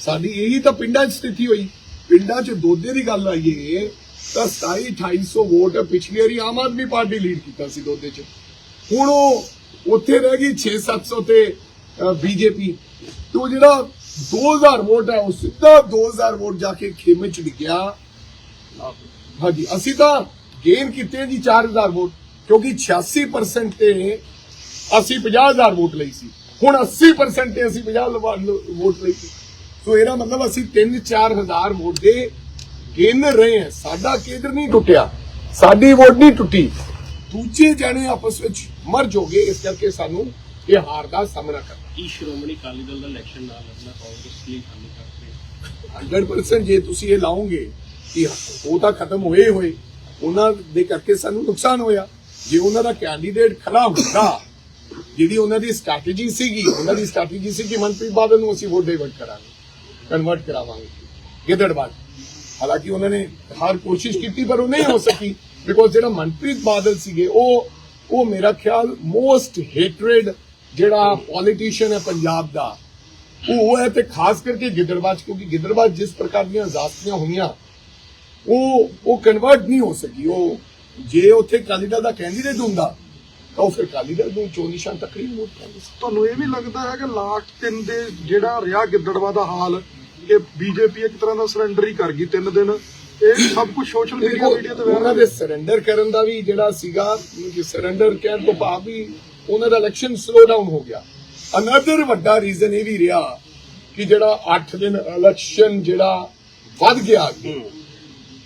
ਸਾਡੀ ਇਹੀ ਤਾਂ ਪਿੰਡਾਂ 'ਚ ਸਥਿਤੀ ਹੋਈ। ਪਿੰਡਾਂ 'ਚ ਦੋਦੇ ਦੀ ਗੱਲ ਆਈਏ, ਤਾਂ 27 2800 ਵੋਟ ਪਿਛਲੀ ਵਾਰੀ ਆਮ ਆਦਮੀ ਪਾਰਟੀ ਲੀਡ ਕੀਤਾ ਸੀ ਦੋਦੇ 'ਚ। ਹੁਣ ਉਹ ਉੱਥੇ ਰਹਿ ਗਈ 6-700 ਤੇ ਬੀਜੇਪੀ। ਤੇ ਉਹ ਜਿਹੜਾ 2000 ਵੋਟ ਹੈ, ਉਹ ਸਿੱਧਾ 2000 ਵੋਟ ਜਾ ਕੇ ਖੇਮੇ 'ਚ ਡਿੱਗਿਆ। ਹਾਂਜੀ ਅਸੀਂ ਤਾਂ ਗੇਨ ਕੀਤੇ ਜੀ 4000 ਵੋਟ ਕਿਉਂਕਿ 86% ਤੇ ਅਸੀਂ 50000 ਵੋਟ ਲਈ ਸੀ। ਹੁਣ 80% ਤੇ ਅਸੀਂ 50 ਲਵਾ- ਲ- ਵੋਟ ਲਈ ਸੀ। ਸੋ ਇਹਦਾ ਮਤਲਬ ਅਸੀਂ 3-4000 ਵੋਟ ਦੇ ਗੇਨ ਰਹੇ ਹਾਂ। ਸਾਡਾ ਕੇਂਦਰ ਨਹੀਂ ਟੁੱਟਿਆ ਸਾਡੀ ਵੋਟ ਨਹੀਂ ਟੁੱਟੀ। ਦੂਜੇ ਜਾਣੇ ਆਪਸ ਵਿੱਚ ਮਰਜ ਹੋ ਗਏ ਇਸ ਕਰਕੇ ਸਾਨੂੰ ਇਹ ਹਾਰ ਦਾ ਸਾਹਮਣਾ ਕਰਨਾ। ਕੀ ਸ਼੍ਰੋਮਣੀ ਅਕਾਲੀ ਦਲ ਦਾ ਇਲੈਕਸ਼ਨ ਨਾ ਲੜਨਾ ਕਾਂਗਰਸ ਲਈ ਕਰਦੇ 100% ਜੇ ਤੁਸੀਂ ਇਹ ਲਾਓਗੇ ਕਿ ਉਹ ਤਾਂ ਖਤਮ ਹੋਏ ਹੋਏ। ਉਹਨਾਂ ਦੇ ਕਰਕੇ ਸਾਨੂੰ ਨੁਕਸਾਨ ਹੋਇਆ। ਜੇ ਉਹਨਾਂ ਦਾ ਕੈਂਡੀਡੇਟ ਖੜਾ ਹੁੰਦਾ ਜਿਹੜੀ ਉਹਨਾਂ ਦੀ ਸਟ੍ਰੈਟਜੀ ਸੀਗੀ ਉਹਨਾਂ ਦੀ ਸਟ੍ਰੈਟਜੀ ਸੀ ਕਿ ਮਨਪ੍ਰੀਤ ਬਾਦਲ ਨੂੰ ਅਸੀਂ ਵੋਟ ਡਾਈਵਰਟ ਕਰਾਂਗੇ ਕਨਵਰਟ ਕਰਾਵਾਂਗੇ। ਗਿੱਦੜਬਾਦ ਹਾਲਾਂਕਿ ਉਹਨਾਂ ਨੇ ਹਰ ਕੋਸ਼ਿਸ਼ ਕੀਤੀ ਪਰ ਉਹ ਨਹੀਂ ਹੋ ਸਕੀ ਬਿਕੋਜ਼ ਜਿਹੜਾ ਮਨਪ੍ਰੀਤ ਬਾਦਲ ਸੀਗੇ ਉਹ ਉਹ ਮੇਰਾ ਖਿਆਲ ਮੋਸਟ ਹੇਟਰੇਡ ਜਿਹੜਾ ਪੋਲੀਟੀਸ਼ੀਅਨ ਹੈ ਪੰਜਾਬ ਦਾ ਉਹ ਹੈ ਤੇ ਖਾਸ ਕਰਕੇ ਗਿੱਦੜਬਾਜ 'ਚ, ਕਿਉਂਕਿ ਗਿੱਦੜਬਾਦ ਜਿਸ ਪ੍ਰਕਾਰ ਦੀਆਂ ਜ਼ਾਸਤੀਆਂ ਹੋਈਆਂ ਉਹ ਉਹ ਕਨਵਰਟ ਨਹੀਂ ਹੋ ਸਕੀ। ਉਹ ਜੇ ਉੱਥੇ ਅਕਾਲੀ ਦਲ ਦਾ ਕੈਂਡੀਡੇਟ ਹੁੰਦਾ ਤਾਂ ਉਹ ਫਿਰ ਅਕਾਲੀ ਦਲ ਨੂੰ ਚੋਣ ਨਿਸ਼ਾਨ ਤਕਰੀਬ ਵੋਟ ਪਾਉਂਦੇ। ਸੀ ਤੁਹਾਨੂੰ ਇਹ ਵੀ ਲੱਗਦਾ ਹੈ ਕਿ ਲਾਸਟ ਤਿੰਨ ਦੇ ਜਿਹੜਾ ਰਿਹਾ ਗਿੱਦੜਵਾ ਦਾ ਹਾਲ ਇਹ ਬੀਜੇਪੀ ਇੱਕ ਤਰ੍ਹਾਂ ਦਾ ਸਰੈਂਡਰ ਹੀ ਕਰ ਗਈ ਤਿੰਨ ਦਿਨ। ਇਹ ਸਭ ਕੁਝ ਸੋਸ਼ਲ ਮੀਡੀਆ ਮੀਡੀਆ ਤੇ ਉਹਨਾਂ ਵਾਇਰਲ ਦੇ ਸਰੈਂਡਰ ਕਰਨ ਦਾ ਵੀ ਜਿਹੜਾ ਸੀਗਾ ਕਿ ਸਰੈਂਡਰ ਕਹਿਣ ਤੋਂ ਭਾਵ ਵੀ ਉਹਨਾਂ ਦਾ ਇਲੈਕਸ਼ਨ ਸਲੋ ਡਾਊਨ ਹੋ ਗਿਆ। ਅਨਦਰ ਵੱਡਾ ਰੀਜ਼ਨ ਇਹ ਵੀ ਰਿਹਾ ਕਿ ਜਿਹੜਾ 8 ਦਿਨ ਇਲੈਕਸ਼ਨ ਜਿਹੜਾ ਵੱਧ ਗਿਆ ਅੱਗੇ,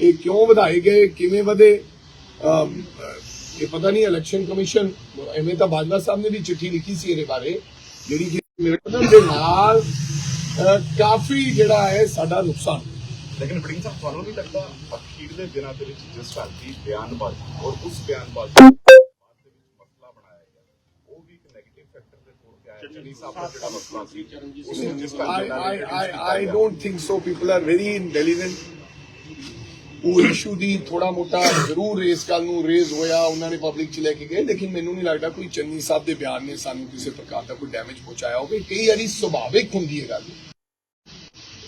ਇਹ ਕਿਉਂ ਵਧਾਏ ਗਏ ਕਿਵੇਂ ਵਧੇ? ਇਹ ਪਤਾ ਨਹੀਂ ਇਲੈਕਸ਼ਨ ਕਮਿਸ਼ਨ ਐਵੇਂ ਤਾਂ ਬਾਜਵਾ ਸਾਹਿਬ ਨੇ ਵੀ ਚਿੱਠੀ ਲਿਖੀ ਸੀ ਇਹਦੇ ਬਾਰੇ ਜਿਹੜੀ ਕਿ ਮੇਰੇ ਦੇ ਨਾਲ ਕਾਫੀ ਜਿਹੜਾ ਹੈ ਸਾਡਾ ਨੁਕਸਾਨ। ਲੇਕਿਨ ਬੜਿੰਗ ਸਾਹਿਬ ਤੁਹਾਨੂੰ ਨਹੀਂ ਲੱਗਦਾ ਅਖੀਰ ਦੇ ਦਿਨਾਂ ਦੇ ਵਿੱਚ ਜਿਸ ਢੰਗ ਦੀ ਬਿਆਨਬਾਜ਼ੀ ਔਰ ਉਸ ਬਿਆਨਬਾਜ਼ੀ ਦੇ ਵਿੱਚ ਮਸਲਾ ਬਣਾਇਆ ਗਿਆ ਉਹ ਵੀ ਇੱਕ 네ਗੇਟਿਵ ਫੈਕਟਰ ਦੇ ਤੌਰ ਤੇ ਆਇਆ ਚੰਨੀ ਸਾਹਿਬ ਦਾ ਜਿਹੜਾ ਮਸਲਾ ਸੀ ਉਸ ਨੂੰ ਜਿਸ ਢੰਗ I, ਦੇ ਨਾਲ I, introduce I, ਕੀਤਾ I ਗਿਆ। don't think so. People are very intelligent. ਉਹ ਇਸ਼ੂ ਦੀ ਥੋੜਾ ਮੋਟਾ ਜ਼ਰੂਰ ਰੇਸ ਕੱਲ ਨੂੰ ਰੇਜ਼ ਹੋਇਆ, ਉਹਨਾਂ ਨੇ ਪਬਲਿਕ ਚ ਲੈ ਕੇ ਗਏ, ਲੇਕਿਨ ਮੈਨੂੰ ਨਹੀਂ ਲੱਗਦਾ ਕੋਈ ਚੰਨੀ ਸਾਹਿਬ ਦੇ ਬਿਆਨ ਨੇ ਸਾਨੂੰ ਕਿਸੇ ਪ੍ਰਕਾਰ ਦਾ ਕੋਈ ਡੈਮੇਜ ਪਹੁੰਚਾਇਆ ਹੋਵੇ। ਕਈ ਵਾਰੀ ਸੁਭਾਵਿਕ ਹੁੰਦੀ ਹੈ ਗੱਲ।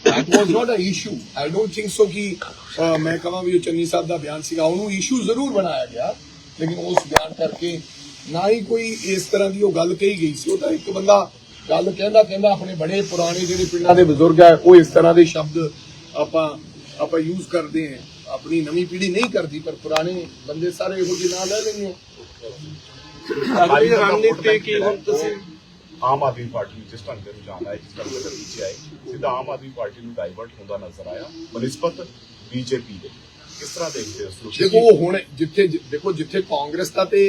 That was not a issue. I don't think so ਕਿ ਮੈਂ ਕਹਾਂ ਵੀ ਉਹ ਚੰਨੀ ਸਾਹਿਬ ਦਾ ਬਿਆਨ ਸੀਗਾ। ਉਹਨੂੰ ਇਸ਼ੂ ਜ਼ਰੂਰ ਬਣਾਇਆ ਗਿਆ, ਲੇਕਿਨ ਉਸ ਬਿਆਨ ਕਰਕੇ ਨਾ ਹੀ ਕੋਈ ਇਸ ਤਰ੍ਹਾਂ ਦੀ ਉਹ ਗੱਲ ਕਹੀ ਗਈ ਸੀ। ਉਹ ਤਾਂ ਇੱਕ ਬੰਦਾ ਗੱਲ ਕਹਿੰਦਾ ਕਹਿੰਦਾ ਆਪਣੇ ਬੜੇ ਪੁਰਾਣੇ ਜਿਹੜੇ ਪਿੰਡਾਂ ਦੇ ਬਜ਼ੁਰਗ ਹੈ ਉਹ ਇਸ ਤਰ੍ਹਾਂ ਦੇ ਸ਼ਬਦ ਆਪਾਂ ਆਪਾਂ ਯੂਜ਼ ਕਰਦੇ ਹਾਂ। ਆਪਣੀ ਨਵੀਂ ਪੀੜ੍ਹੀ ਨਹੀਂ ਕਰਦੀ ਪਰ ਪੁਰਾਣੇ ਬੰਦੇ ਸਾਰੇ ਇਹੋ ਜਿਹੇ ਨਾਂ ਲੈ ਲੈਂਦੇ ਆ। ਅਗਲੀ ਰਣਨੀਤੀ ਕੀ ਹੁਣ ਤੁਸੀਂ? ਆਮ ਆਦਮੀ ਪਾਰਟੀ ਨੂੰ ਜਿਸ ਢੰਗ ਦੇ ਰੁਝਾਨ ਆਏ ਜਿਸ ਢੰਗ ਦੇ ਨਤੀਜੇ ਆਏ ਸਿੱਧਾ ਆਮ ਆਦਮੀ ਪਾਰਟੀ ਨੂੰ ਡਾਈਵਰਟ ਹੁੰਦਾ ਨਜ਼ਰ ਆਇਆ ਬਨਿਸਬਤ ਬੀਜੇਪੀ ਦੇ। ਕਿਸ ਤਰ੍ਹਾਂ ਦੇਖਦੇ ਹੋ ਦੇਖੋ ਹੁਣ ਜਿੱਥੇ ਦੇਖੋ ਜਿੱਥੇ ਕਾਂਗਰਸ ਦਾ ਤੇ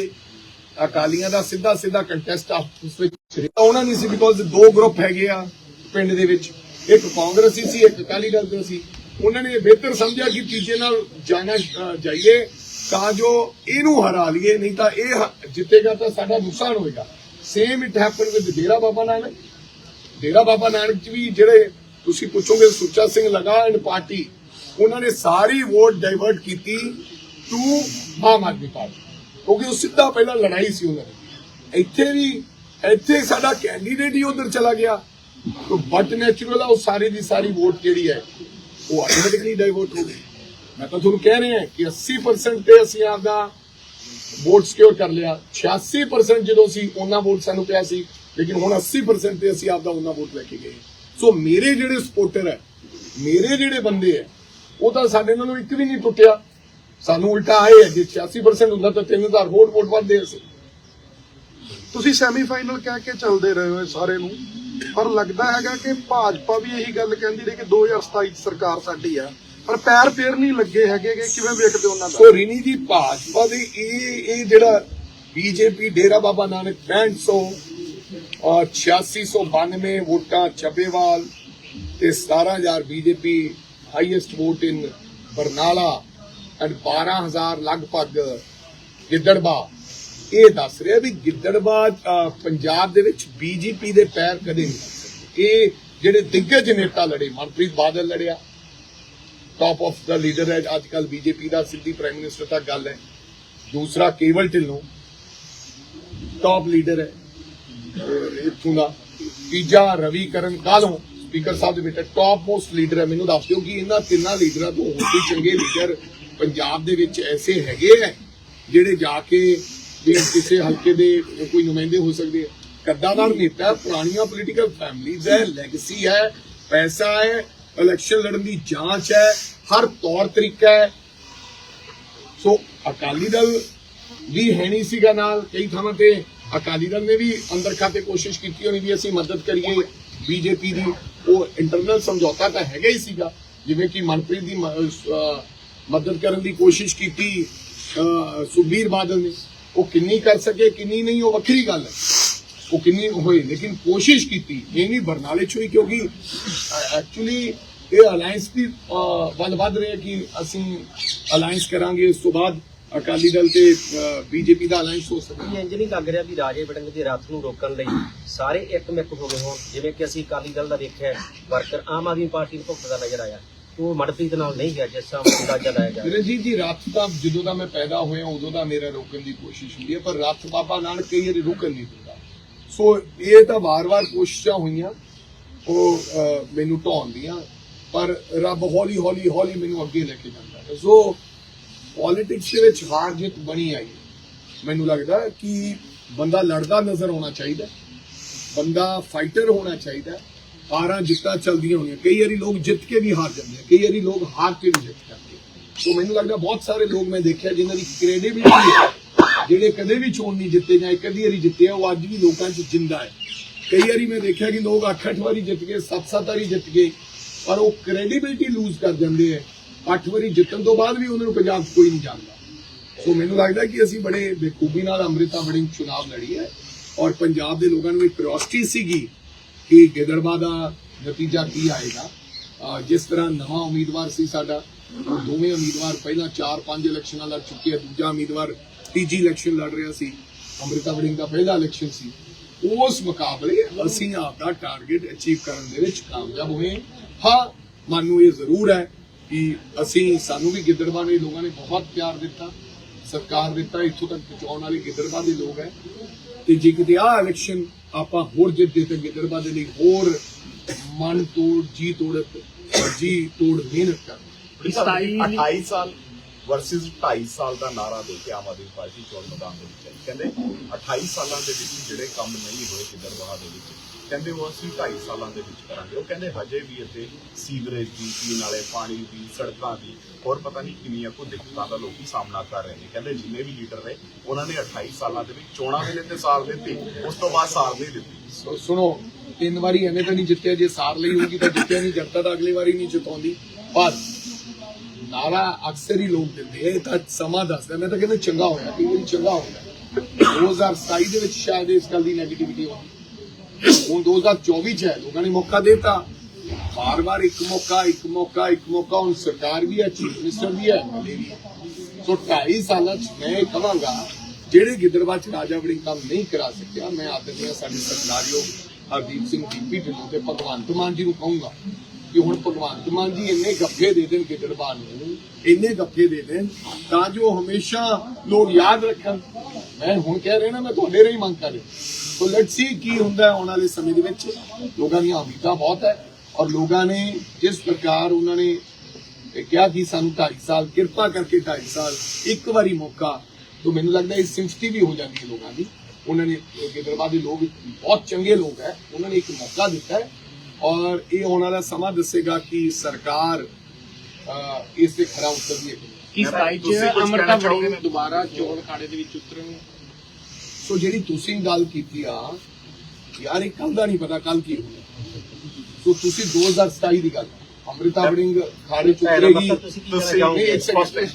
ਅਕਾਲੀਆਂ ਦਾ ਸਿੱਧਾ ਸਿੱਧਾ ਕੰਟੈਸਟ ਆਪਸ ਵਿੱਚ ਰਿਹਾ ਉਹਨਾਂ ਨਹੀਂ ਸੀ ਬਿਕੋਜ਼ ਦੋ ਗਰੁੱਪ ਹੈਗੇ ਆ ਪਿੰਡ ਦੇ ਵਿੱਚ। ਇੱਕ ਕਾਂਗਰਸੀ ਸੀ ਇੱਕ ਅਕਾਲੀ ਦਲ ਦਾ ਸੀ। ਉਹਨਾਂ ਨੇ ਇਹ ਬਿਹਤਰ ਸਮਝਿਆ ਕਿ ਤੀਜੇ ਨਾਲ ਜਾਣਾ ਜਾਈਏ ਤਾਂ ਜੋ ਇਹਨੂੰ ਹਰਾ ਲਈਏ, ਨਹੀਂ ਤਾਂ ਇਹ ਜਿੱਤੇਗਾ ਤਾਂ ਸਾਡਾ ਨੁਕਸਾਨ ਹੋਏਗਾ। Same it happen with Dera Baba Nanak. Dera Baba Nanak ਚ ਵੀ ਜਿਹੜੇ ਤੁਸੀਂ ਪੁੱਛੋਗੇ, ਸੁੱਚਾ ਸਿੰਘ ਲਗਾ ਐਂਡ ਪਾਰਟੀ, ਉਹਨਾਂ ਨੇ ਸਾਰੀ ਵੋਟ ਡਾਈਵਰਟ ਕੀਤੀ ਟੂ ਆਮ ਆਦਮੀ ਪਾਰਟੀ। ਕਿਉਂਕਿ ਉਹ ਸਿੱਧਾ ਪਹਿਲਾਂ ਲੜਾਈ ਸੀ ਉਹਨਾਂ ਦੀ। ਇੱਥੇ ਵੀ, ਇੱਥੇ ਸਾਡਾ ਕੈਂਡੀਡੇਟ ਹੀ ਉਧਰ ਚਲਾ ਗਿਆ। ਤਾਂ ਬਟ ਨੈਚੁਰਲ ਆ, ਉਹ ਸਾਰੀ ਦੀ ਸਾਰੀ ਵੋਟ ਜਿਹੜੀ ਹੈ ਉਹ ਆਟੋਮੈਟਿਕਲੀ ਡਾਈਵਰਟ ਹੋ ਗਈ ਮੈਂ ਤਾਂ ਤੁਹਾਨੂੰ ਕਹਿ ਰਿਹਾ ਕਿ 80% ਤੇ ਅਸੀਂ ਆਪਦਾ ਵੋਟ ਸਿਕਿਉਰ ਕਰ ਲਿਆ। 86% ਜਦੋਂ ਸੀ ਉਹਨਾਂ ਵੋਟ ਸਾਨੂੰ ਪਿਆ ਸੀ, ਲੇਕਿਨ ਹੁਣ 80% ਤੇ ਅਸੀਂ ਆਪਦਾ ਉਹਨਾਂ ਵੋਟ ਲੈ ਕੇ ਗਏ। ਸੋ ਮੇਰੇ ਜਿਹੜੇ ਸਪੋਰਟਰ ਹੈ, ਮੇਰੇ ਜਿਹੜੇ ਬੰਦੇ ਹੈ, ਉਹ ਤਾਂ ਸਾਡੇ ਨਾਲੋਂ ਇੱਕ ਵੀ ਨਹੀਂ ਟੁੱਟਿਆ। ਸਾਨੂੰ ਉਲਟਾ ਆਏ ਹੈ, ਜੇ 86% ਹੁੰਦਾ ਤਾਂ 3000 ਵੋਟ ਵੋਟ ਵੱਧਦੇ ਅਸੀਂ। ਤੁਸੀਂ ਸੈਮੀਫਾਈਨਲ ਕਹਿ ਕੇ ਚੱਲਦੇ ਰਹੇ ਹੋ ਸਾਰੇ ਨੂੰ। ਪਰ ਲੱਗਦਾ ਹੈਗਾ ਕਿ ਭਾਜਪਾ ਵੀ ਇਹੀ ਗੱਲ ਕਹਿੰਦੀ ਰਹੀ ਕਿ 2027 ਚ ਸਰਕਾਰ ਸਾਡੀ ਆ। ਪਰ ਪੈਰ ਫੇਰ ਨਹੀਂ ਲੱਗੇ ਹੈਗੇ ਕਿ ਕਿਵੇਂ ਵੇਖਦੇ ਉਹਨਾਂ ਦਾ? ਸੋ ਰਿਨੀ ਦੀ ਭਾਜਪਾ ਦੇ ਇਹ ਇਹ ਜਿਹੜਾ ਬੀਜੇਪੀ, ਡੇਰਾ ਬਾਬਾ ਨਾਨਕ 6500 ਔਰ 8692 ਵੋਟਾਂ ਚੱਬੇਵਾਲ ਤੇ 17000 BJP highest vote in Barnala and 12000 ਲਗਭਗ ਗਿੱਦੜਬਾ। ਇਹ ਦੱਸ ਰਿਹਾ ਵੀ ਗਿੱਦੜਬਾ ਪੰਜਾਬ ਦੇ ਵਿੱਚ ਬੀਜੇਪੀ ਦੇ ਪੈਰ ਕਦੇ ਨਹੀਂ ਇਹ ਜਿਹੜੇ ਦਿੱਗਜ ਨੇਤਾ ਲੜੇ, ਮਨਪ੍ਰੀਤ ਬਾਦਲ ਲੜਿਆ। ਟਾਪ ਆਫ ਦਾ ਲੀਡਰ ਹੈ ਅੱਜ ਕੱਲ ਬੀਜੇਪੀ ਦਾ ਸਿੱਧੀ ਪ੍ਰਾਈਮ ਮਿਨਿਸਟਰ ਤੱਕ ਗੱਲ ਹੈ। ਦੂਸਰਾ ਕੇਵਲ ਢਿੱਲੋਂ ਟਾਪ ਲੀਡਰ ਹੈ। ਇੱਥੋਂ ਦਾ ਤੀਜਾ ਰਵੀ ਕਰਨ ਕਾਲੋਂ ਸਪੀਕਰ ਸਾਹਿਬ ਦੇ ਬੇਟਾ ਟਾਪ ਮੋਸਟ ਲੀਡਰ ਹੈ। ਮੈਨੂੰ ਦੱਸ ਦਿਓ ਕਿ ਇਹਨਾਂ ਤਿੰਨਾਂ ਲੀਡਰਾਂ ਤੋਂ ਹੋਰ ਕੋਈ ਚੰਗੇ ਲੀਡਰ ਪੰਜਾਬ ਦੇ ਵਿੱਚ ਐਸੇ ਹੈਗੇ ਹੈ, ਜਿਹੜੇ ਜਾ ਕੇ ਵੀ ਕਿਸੇ ਹਲਕੇ ਦੇ ਕੋਈ ਨੁਮਾਇੰਦੇ ਹੋ ਸਕਦੇ ਆ। ਕੱਦਾਦਾਰ ਨੇਤਾ ਹੈ, ਪੁਰਾਣੀਆਂ ਪੋਲੀਟੀਕਲ ਫੈਮਲੀਜ਼ ਹੈ ਲੈਗੇਸੀ ਹੈ ਪੈਸਾ ਹੈ ਇਲੈਕਸ਼ਨ ਲੜਨ ਦੀ ਜਾਂਚ ਹੈ ਹਰ ਤੌਰ ਤਰੀਕਾ ਹੈ। ਸੋ ਅਕਾਲੀ ਦਲ ਵੀ ਹੈ ਨਹੀਂ ਸੀਗਾ ਨਾਲ ਕਈ ਥਾਵਾਂ ਤੇ ਅਕਾਲੀ ਦਲ ਨੇ ਵੀ ਅੰਦਰ ਖਾਤੇ ਕੋਸ਼ਿਸ਼ ਕੀਤੀ ਹੋਣੀ ਵੀ ਅਸੀਂ ਮਦਦ ਕਰੀਏ ਬੀਜੇਪੀ ਦੀ। ਉਹ ਇੰਟਰਨਲ ਸਮਝੌਤਾ ਤਾਂ ਹੈਗਾ ਹੀ ਸੀਗਾ ਜਿਵੇਂ ਕਿ ਮਨਪ੍ਰੀਤ ਦੀ ਮਦਦ ਕਰਨ ਦੀ ਕੋਸ਼ਿਸ਼ ਕੀਤੀ ਸੁਖਬੀਰ ਬਾਦਲ ਨੇ। ਉਹ ਕਿੰਨੀ ਕਰ ਸਕੇ, ਕਿੰਨੀ ਨਹੀਂ, ਉਹ ਵੱਖਰੀ ਗੱਲ ਹੈ। ਉਹ ਕਿੰਨੀ ਹੋਈ ਲੇਕਿਨ ਕੋਸ਼ਿਸ਼ ਕੀਤੀ। ਇਹ ਨਹੀਂ ਬਰਨਾਲੇ ਚ ਹੋਈ ਕਿਉਂਕਿ ਐਕਚੁਅਲੀ ਇਹ ਅਲਾਈਅੰਸ ਦੀ ਵੱਲ ਵੱਧ ਰਿਹਾ ਕਿ ਅਸੀਂ ਅਲਾਈਅੰਸ ਕਰਾਂਗੇ। ਉਸ ਤੋਂ ਬਾਅਦ ਅਕਾਲੀ ਦਲ ਤੇ ਬੀਜੇਪੀ ਦਾ ਅਲਾਈਅੰਸ ਹੋ ਸਕਦਾ। ਹੈ ਇੰਜ ਨਹੀਂ ਲੱਗ ਰਿਹਾ ਵੀ ਰਾਜੇ ਵੜਿੰਗ ਦੇ ਰੱਥ ਨੂੰ ਰੋਕਣ ਲਈ ਸਾਰੇ ਇੱਕਮਿਕ ਹੋ ਗਏ ਹੋਣ। ਜਿਵੇਂ ਕਿ ਅਸੀਂ ਅਕਾਲੀ ਦਲ ਦਾ ਦੇਖਿਆ ਵਰਕਰ ਆਮ ਆਦਮੀ ਪਾਰਟੀ ਨੂੰ ਭੁਗਤਦਾ ਨਜ਼ਰ ਆਇਆ। ਉਹ ਮਨਪ੍ਰੀਤ ਨਾਲ ਨਹੀਂ ਗਿਆ ਜਿਸ ਤਰ੍ਹਾਂ ਅੰਦਾਜ਼ਾ ਲਾਇਆ ਜਾ ਰਣਜੀਤ ਜੀ ਰੱਥ ਤਾਂ ਜਦੋਂ ਦਾ ਮੈਂ ਪੈਦਾ ਹੋਇਆ ਉਦੋਂ ਦਾ ਮੇਰਾ ਰੋਕਣ ਦੀ ਕੋਸ਼ਿਸ਼ ਹੁੰਦੀ ਹੈ ਪਰ ਰੱਥ ਬਾਬਾ ਨਾਨਕ ਕਈ ਵਾਰੀ ਰੁਕਣ ਨਹੀਂ ਦਿੰਦਾ। ਸੋ ਇਹ ਤਾਂ ਵਾਰ-ਵਾਰ ਕੋਸ਼ਿਸ਼ਾਂ ਹੋਈਆਂ ਉਹ ਅਹ, ਮੈਨੂੰ ਢਾਉਣ ਦੀਆਂ ਪਰ ਰੱਬ ਹੌਲੀ ਹੌਲੀ ਹੌਲੀ ਮੈਨੂੰ ਅੱਗੇ ਲੈ ਕੇ ਜਾਂਦਾ ਹੈ। ਸੋ ਪੋਲਿਟਿਕਸ ਦੇ ਵਿੱਚ ਹਾਰ ਜਿੱਤ ਬਣੀ ਆਈ ਮੈਨੂੰ ਲੱਗਦਾ ਕਿ ਬੰਦਾ ਲੜਦਾ ਨਜ਼ਰ ਆਉਣਾ ਚਾਹੀਦਾ ਬੰਦਾ ਫਾਈਟਰ ਹੋਣਾ ਚਾਹੀਦਾ ਹਾਰਾਂ ਜਿੱਤਾਂ ਚੱਲਦੀਆਂ ਹੋਣੀਆਂ। ਕਈ ਵਾਰੀ ਲੋਕ ਜਿੱਤ ਕੇ ਵੀ ਹਾਰ ਜਾਂਦੇ ਆ। ਕਈ ਵਾਰੀ ਲੋਕ ਹਾਰ ਕੇ ਵੀ ਜਿੱਤ ਜਾਂਦੇ ਸੋ ਮੈਨੂੰ ਲੱਗਦਾ ਬਹੁਤ ਸਾਰੇ ਲੋਕ ਮੈਂ ਦੇਖਿਆ ਜਿਨ੍ਹਾਂ ਦੀ ਕ੍ਰੈਡੀਬਿਲਿਟੀ ਜਿਹੜੇ ਕਦੇ ਵੀ ਚੋਣ ਨਹੀਂ ਜਿੱਤੇ ਜਾਂ ਇੱਕ ਅੱਧੀ ਵਾਰੀ ਜਿੱਤੇ ਆ, ਉਹ ਅੱਜ ਵੀ ਲੋਕਾਂ 'ਚ ਜਿੰਦਾ ਹੈ। ਕਈ ਵਾਰੀ ਮੈਂ ਦੇਖਿਆ ਕਿ ਲੋਕ ਅੱਠ ਅੱਠ ਵਾਰੀ ਜਿੱਤ ਗਏ, ਸੱਤ ਸੱਤ ਵਾਰੀ ਜਿੱਤ ਗਏ, ਪਰ ਉਹ ਕ੍ਰੈਡੀਬਿਲਿਟੀ ਲੂਜ਼ ਕਰ ਜਾਂਦੇ ਆ। ਅੱਠ ਵਾਰੀ ਜਿੱਤਣ ਤੋਂ ਬਾਅਦ ਵੀ ਉਹਨਾਂ ਨੂੰ ਪੰਜਾਬ 'ਚ ਕੋਈ ਨਹੀਂ ਜਾਣਦਾ। ਸੋ ਮੈਨੂੰ ਲੱਗਦਾ ਕਿ ਅਸੀਂ ਬੜੇ ਬੇਖੂਬੀ ਨਾਲ ਅੰਮ੍ਰਿਤਾ ਵੜਿੰਗ ਚੁਣਾਵ ਲੜੀ ਹੈ ਔਰ ਪੰਜਾਬ ਦੇ ਲੋਕਾਂ ਨੂੰ ਇੱਕ ਕਿਉਰਿਓਸਿਟੀ ਸੀਗੀ ਕਿ ਗਿੱਦੜਬਾਹ ਦਾ ਨਤੀਜਾ ਕੀ ਆਏਗਾ? ਜਿਸ ਤਰ੍ਹਾਂ ਨਵਾਂ ਉਮੀਦਵਾਰ ਸੀ ਸਾਡਾ ਦੋਵੇਂ ਉਮੀਦਵਾਰ ਪਹਿਲਾਂ 4-5 ਇਲੈਕਸ਼ਨਾਂ ਲੜ ਚੁੱਕੇ ਆ, ਦੂਜਾ ਉਮੀਦਵਾਰ ਤੀਜੀ ਇਲੈਕਸ਼ਨ ਲੜ ਰਿਹਾ ਸੀ, ਅੰਮ੍ਰਿਤਾ ਵੜਿੰਗ ਦਾ ਪਹਿਲਾ ਇਲੈਕਸ਼ਨ ਸੀ। ਉਸ ਮੁਕਾਬਲੇ ਅਸੀਂ ਆਪਦਾ ਟਾਰਗੇਟ ਅਚੀਵ ਕਰਨ ਦੇ ਵਿੱਚ ਕਾਮਯਾਬ ਹੋਏ ਹਾਂ। ਮੈਨੂੰ ਇਹ ਜ਼ਰੂਰ ਹੈ ਕਿ ਅਸੀਂ, ਸਾਨੂੰ ਵੀ ਗਿੱਦੜਬਾਹ ਦੇ ਲੋਕਾਂ ਨੇ ਬਹੁਤ ਪਿਆਰ ਦਿੱਤਾ, ਸਰਕਾਰ ਦਿੱਤਾ, ਇੱਥੋਂ ਤੱਕ ਪਹੁੰਚਾਉਣ ਵਾਲੇ ਗਿੱਦੜਬਾਹ ਦੇ ਲੋਕ ਹੈ। ਤੇ ਜੇ ਕਿਤੇ ਆ ਇਲੈਕਸ਼ਨ ਆਪਾਂ ਹੋਰ ਜਿੱਤੇ ਤੇ ਗਿੱਦੜਬਾਹ ਦੇ ਲਈ ਹੋਰ ਮਨ ਤੋੜ ਜੀ ਤੋੜ ਜੀ ਤੋੜ ਮਿਹਨਤ ਕਰ 28 ਸਾਲ ਵਰਸਸ 2.5 ਸਾਲ ਦਾ ਨਾਰਾ ਦੇ ਕੇ ਆਮ ਆਦਮੀ ਪਾਰਟੀ ਚੋਣ ਮੈਦਾਨ ਦੇ ਵਿੱਚ ਆਈ। ਕਹਿੰਦੇ 28 ਸਾਲਾਂ ਦੇ ਵਿੱਚ ਜਿਹੜੇ ਕੰਮ ਨਹੀਂ ਹੋਏ ਕਿਦਰਵਾਹ ਦੇ ਵਿੱਚ ਕਹਿੰਦੇ ਉਹ ਅਸੀਂ 2.5 ਸਾਲਾਂ ਦੇ ਵਿੱਚ ਕਰਾਂਗੇ। ਉਹ ਕਹਿੰਦੇ ਹਜੇ ਵੀ ਇੱਥੇ ਸੀਵਰੇਜ ਦੀ ਪੀਣ ਵਾਲੇ ਪਾਣੀ ਦੀ, ਸੜਕਾਂ ਦੀ ਹੋਰ ਪਤਾ ਨਹੀਂ ਕਿੰਨੀਆਂ ਕੋ ਦਿੱਕਤਾਂ ਦਾ ਲੋਕੀ ਸਾਹਮਣਾ ਕਰ ਰਹੇ ਨੇ। ਕਹਿੰਦੇ ਜਿੰਨੇ ਵੀ ਲੀਡਰ ਨੇ, ਉਹਨਾਂ ਨੇ 28 ਸਾਲਾਂ ਦੇ ਵਿੱਚ ਚੋਣਾਂ ਵੇਲੇ ਤੇ ਸਾਰ ਦਿੱਤੀ, ਉਸ ਤੋਂ ਬਾਅਦ ਸਾਰ ਨਹੀਂ ਦਿੱਤੀ। ਸੁਣੋ, ਤਿੰਨ ਵਾਰੀ ਐਵੇਂ ਤਾਂ ਨਹੀਂ ਜਿੱਤਿਆ, ਜੇ ਸਾਰ ਲਈ ਹੋਊਗੀ ਤਾਂ ਜਿੱਤਿਆ ਨਹੀਂ ਜਨਤਾ ਤਾਂ ਅਗਲੀ ਵਾਰੀ ਨਹੀਂ ਜਿਤਾਉਂਦੀ। ਪਰ ਨਾਰਾ ਅਕਸਰ ਹੀ ਲੋਕ ਦਿੰਦੇ ਇਹ ਤਾਂ ਸਮਾਂ ਦੱਸਦਾ। ਮੈਂ ਤਾਂ ਕਹਿੰਦਾ ਚੰਗਾ ਹੋਇਆ ਕਿ ਇਹ ਚੰਗਾ ਹੋਇਆ। 2027 ਦੇ ਵਿੱਚ ਸ਼ਾਇਦ ਇਸ ਗੱਲ ਦੀ ਨੈਗੇਟਿਵਿਟੀ ਹੋਣੀ ਹੁਣ 2024 ਚ ਹੈ, ਲੋਕਾਂ ਨੇ ਮੌਕਾ ਦਿੱਤਾ। ਬਾਰ-ਬਾਰ ਇੱਕ ਮੌਕਾ ਇੱਕ ਮੌਕਾ ਇੱਕ ਮੌਕਾ। ਹੁਣ ਸਰਕਾਰ ਵੀ ਹੈ, ਚੀਫ ਮਿਨਿਸਟਰ ਵੀ ਹੈ। ਸੋ 2.5 ਸਾਲਾਂ ਚ ਮੈਂ ਕਹਾਂਗਾ, ਜਿਹੜੇ ਗਿੱਦੜਬਾਹ ਰਾਜਾ ਵੜਿੰਗ ਕੰਮ ਨਹੀਂ ਕਰਾ ਸਕਿਆ, ਮੈਂ ਆਦਰਨੀय ਸਾਡੇ ਸਰਕਾਰਿਓ ਹਰਦੀਪ ਸਿੰਘ ਦੀਪੀ ਢਿੱਲੋਂ ਤੇ ਭਗਵੰਤ ਮਾਨ ਜੀ ਨੂੰ ਕਹੂੰਗਾ ਕਿ ਹੁਣ ਭਗਵੰਤ ਮਾਨ ਜੀ ਇੰਨੇ ਗੱਫੇ ਦੇ ਦੇਣ ਗਿੱਦੜਬਾਹ ਨੂੰ, ਇੰਨੇ ਗੱਫੇ ਦੇ ਦੇਣ, ਤਾਂ ਜੋ ਹਮੇਸ਼ਾ ਲੋਕ ਯਾਦ ਰੱਖਣ। ਮੈਂ ਹੁਣ ਕਹਿ ਰਿਹਾ ਨਾ, ਮੈਂ ਤੁਹਾਡੇ ਰਹੀ ਮੰਗ ਕਰ ਰਿਹਾ। ਸੋ ਲੈਟਸ ਸੀ ਕੀ ਹੁੰਦਾ ਹੈ ਆਉਣ ਵਾਲੇ ਸਮੇਂ ਦੇ ਵਿੱਚ। ਲੋਕਾਂ ਦੀਆਂ ਉਮੀਦਾਂ ਬਹੁਤ ਹੈ ਔਰ ਲੋਕਾਂ ਨੇ ਜਿਸ ਪ੍ਰਕਾਰ ਉਹਨਾਂ ਨੇ ਇਹ ਕਿਹਾ ਕਿ ਸਾਨੂੰ 2.5 ਸਾਲ ਕਿਰਪਾ ਕਰਕੇ 2.5 ਸਾਲ ਇੱਕ ਵਾਰੀ ਮੌਕਾ ਤੋਂ ਮੈਨੂੰ ਲੱਗਦਾ ਇਹ ਸਿੰਪਥੀ ਵੀ ਹੋ ਜਾਂਦੀ ਹੈ ਲੋਕਾਂ ਦੀ। ਉਹਨਾਂ ਨੇ ਗਿੱਦੜਬਾਹ ਦੇ ਲੋਕ ਬਹੁਤ ਚੰਗੇ ਲੋਕ ਹੈ ਉਹਨਾਂ ਨੇ ਇੱਕ ਮੌਕਾ ਦਿੱਤਾ ਹੈ ਔਰ ਇਹ ਆਉਣ ਵਾਲਾ ਸਮਾਂ ਦੱਸੇਗਾ ਕਿ ਸਰਕਾਰ ਇਸ ਤੇ ਖਰਾ ਉਤਰਦੀ ਹੈ ਕਿ ਨਹੀਂ। ਕੀ ਮੈਂ- ਸਤਾਈ ਚ ਅਮਰਤਾ ਵੜਿੰਗ ਮੈਂ- ਦੁਬਾਰਾ ਚੋਣ ਖਾੜੇ ਦੇ ਵਿੱਚ ਉਤਰਨ ਸੋ ਜਿਹੜੀ ਤੁਸੀਂ ਗੱਲ ਕੀਤੀ ਆ ਯਾਰ ਇਹ ਕੱਲ ਦਾ ਨਹੀਂ ਪਤਾ ਕੱਲ ਕੀ ਹੋਣਾ ਸੋ ਤੁਸੀਂ 2027 ਦੀ ਗੱਲ ਅੰਮ੍ਰਿਤਾ ਵੜਿੰਗ ਖਾੜੇ ਚ ਉਤਰੇਗੀ। ਮਤਲਬ ਤੁਸੀਂ ਕੀ ਕਹਿਣਾ ਤੁਸੀਂ- ਚਾਹੋਗੇ ਨਹੀਂ।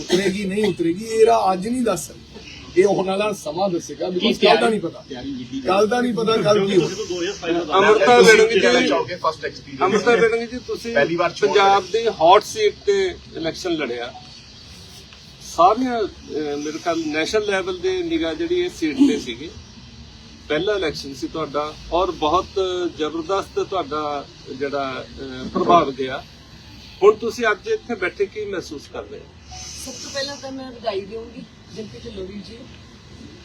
ਉਤਰੇਗੀ ਨਹੀਂ ਉਤਰੇਗੀ ਇਹਦਾ ਅੱਜ ਨਹੀਂ ਦੱਸ ਸਕਦਾ। ਇਹ ਆਉਣ ਵਾਲਾ ਸਮਾਂ ਦੱਸੇਗਾ ਬਿਕੋਜ਼ ਕੱਲ ਦਾ ਨਹੀਂ ਪਤਾ। ਕੱਲ ਦਾ ਨਹੀਂ ਪਤਾ ਕੱਲ ਕੀ ਹੋਣਾ ਅਮਰਤਾ ਕਹਿਣਾ ਜੀ ਅਮਰਤਾ ਵੜਿੰਗ ਜੀ ਤੁਸੀਂ ਪਹਿਲੀ ਵਾਰ ਚੋਣ ਪੰਜਾਬ ਦੀ ਹੌਟ ਸੀਟ ਤੇ ਇਲੈਕਸ਼ਨ ਲੜਿਆ। ਸਾਰੀਆਂ ਮੇਰੇ ਖਿਆਲ ਨੈਸ਼ਨਲ ਲੈਵਲ ਦੇ ਨਿਗਾਹ ਜਿਹੜੀ ਇਹ ਸੀਟ ਤੇ ਸੀਗੀ। ਪਹਿਲਾ ਇਲੈਕਸ਼ਨ ਸੀ ਤੁਹਾਡਾ ਔਰ ਬਹੁਤ ਜ਼ਬਰਦਸਤ ਤੁਹਾਡਾ ਜਿਹੜਾ ਪ੍ਰਭਾਵ ਗਿਆ। ਹੁਣ ਤੁਸੀਂ ਅੱਜ ਇੱਥੇ ਬੈਠੇ ਕੀ ਮਹਿਸੂਸ ਕਰ ਰਹੇ ਹੋ? ਸਭ ਤੋਂ ਪਹਿਲਾਂ ਤਾਂ ਮੈਂ ਵਧਾਈ ਦੇਵਾਂਗੀ ਜਿੰਪੀ ਢਿੱਲੋਂ ਜੀ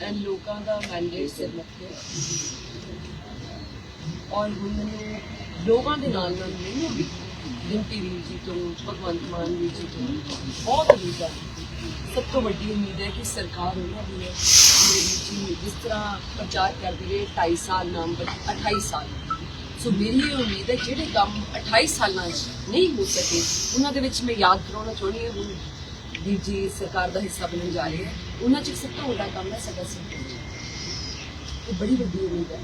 ਐਂਡ ਲੋਕਾਂ ਦਾ ਮੈਂਡੇਟ ਸਿਰ ਮੱਥੇ ਔਰ ਹੁਣ ਮੈਨੂੰ ਲੋਕਾਂ ਦੇ ਨਾਲ ਨਾਲ ਮੈਨੂੰ ਵੀ ਜਿੰਪੀ ਜੀ ਤੋਂ, ਭਗਵੰਤ ਮਾਨ ਜੀ ਤੋਂ। ਬਹੁਤ ਉਮੀਦ ਸਭ ਤੋਂ ਵੱਡੀ ਉਮੀਦ ਹੈ ਕਿ ਸਰਕਾਰ ਉਹਨਾਂ ਦੀ ਹੈ, ਮੇਰੇ ਜੀ, ਜਿਸ ਤਰ੍ਹਾਂ ਪ੍ਰਚਾਰ ਕਰਦੀ ਹੈ 2.5 ਸਾਲ ਨਾਮ ਬਟ 28 ਸਾਲ। ਸੋ ਮੇਰੀ ਇਹ ਉਮੀਦ ਹੈ, ਜਿਹੜੇ ਕੰਮ 28 ਸਾਲਾਂ 'ਚ ਨਹੀਂ ਹੋ ਸਕੇ, ਉਹਨਾਂ ਦੇ ਵਿੱਚ ਮੈਂ ਯਾਦ ਕਰਾਉਣਾ ਚਾਹੁੰਦੀ ਹਾਂ, ਹੁਣ ਵੀਰ ਜੀ ਸਰਕਾਰ ਦਾ ਹਿੱਸਾ ਬਣਨ ਜਾ ਰਹੇ ਹੈ। ਉਹਨਾਂ 'ਚ ਇੱਕ ਸਭ ਤੋਂ ਵੱਡਾ ਕੰਮ ਹੈ ਸਾਡਾ ਸੀਵਰੇਜ। ਇਹ ਬੜੀ ਵੱਡੀ ਉਮੀਦ ਹੈ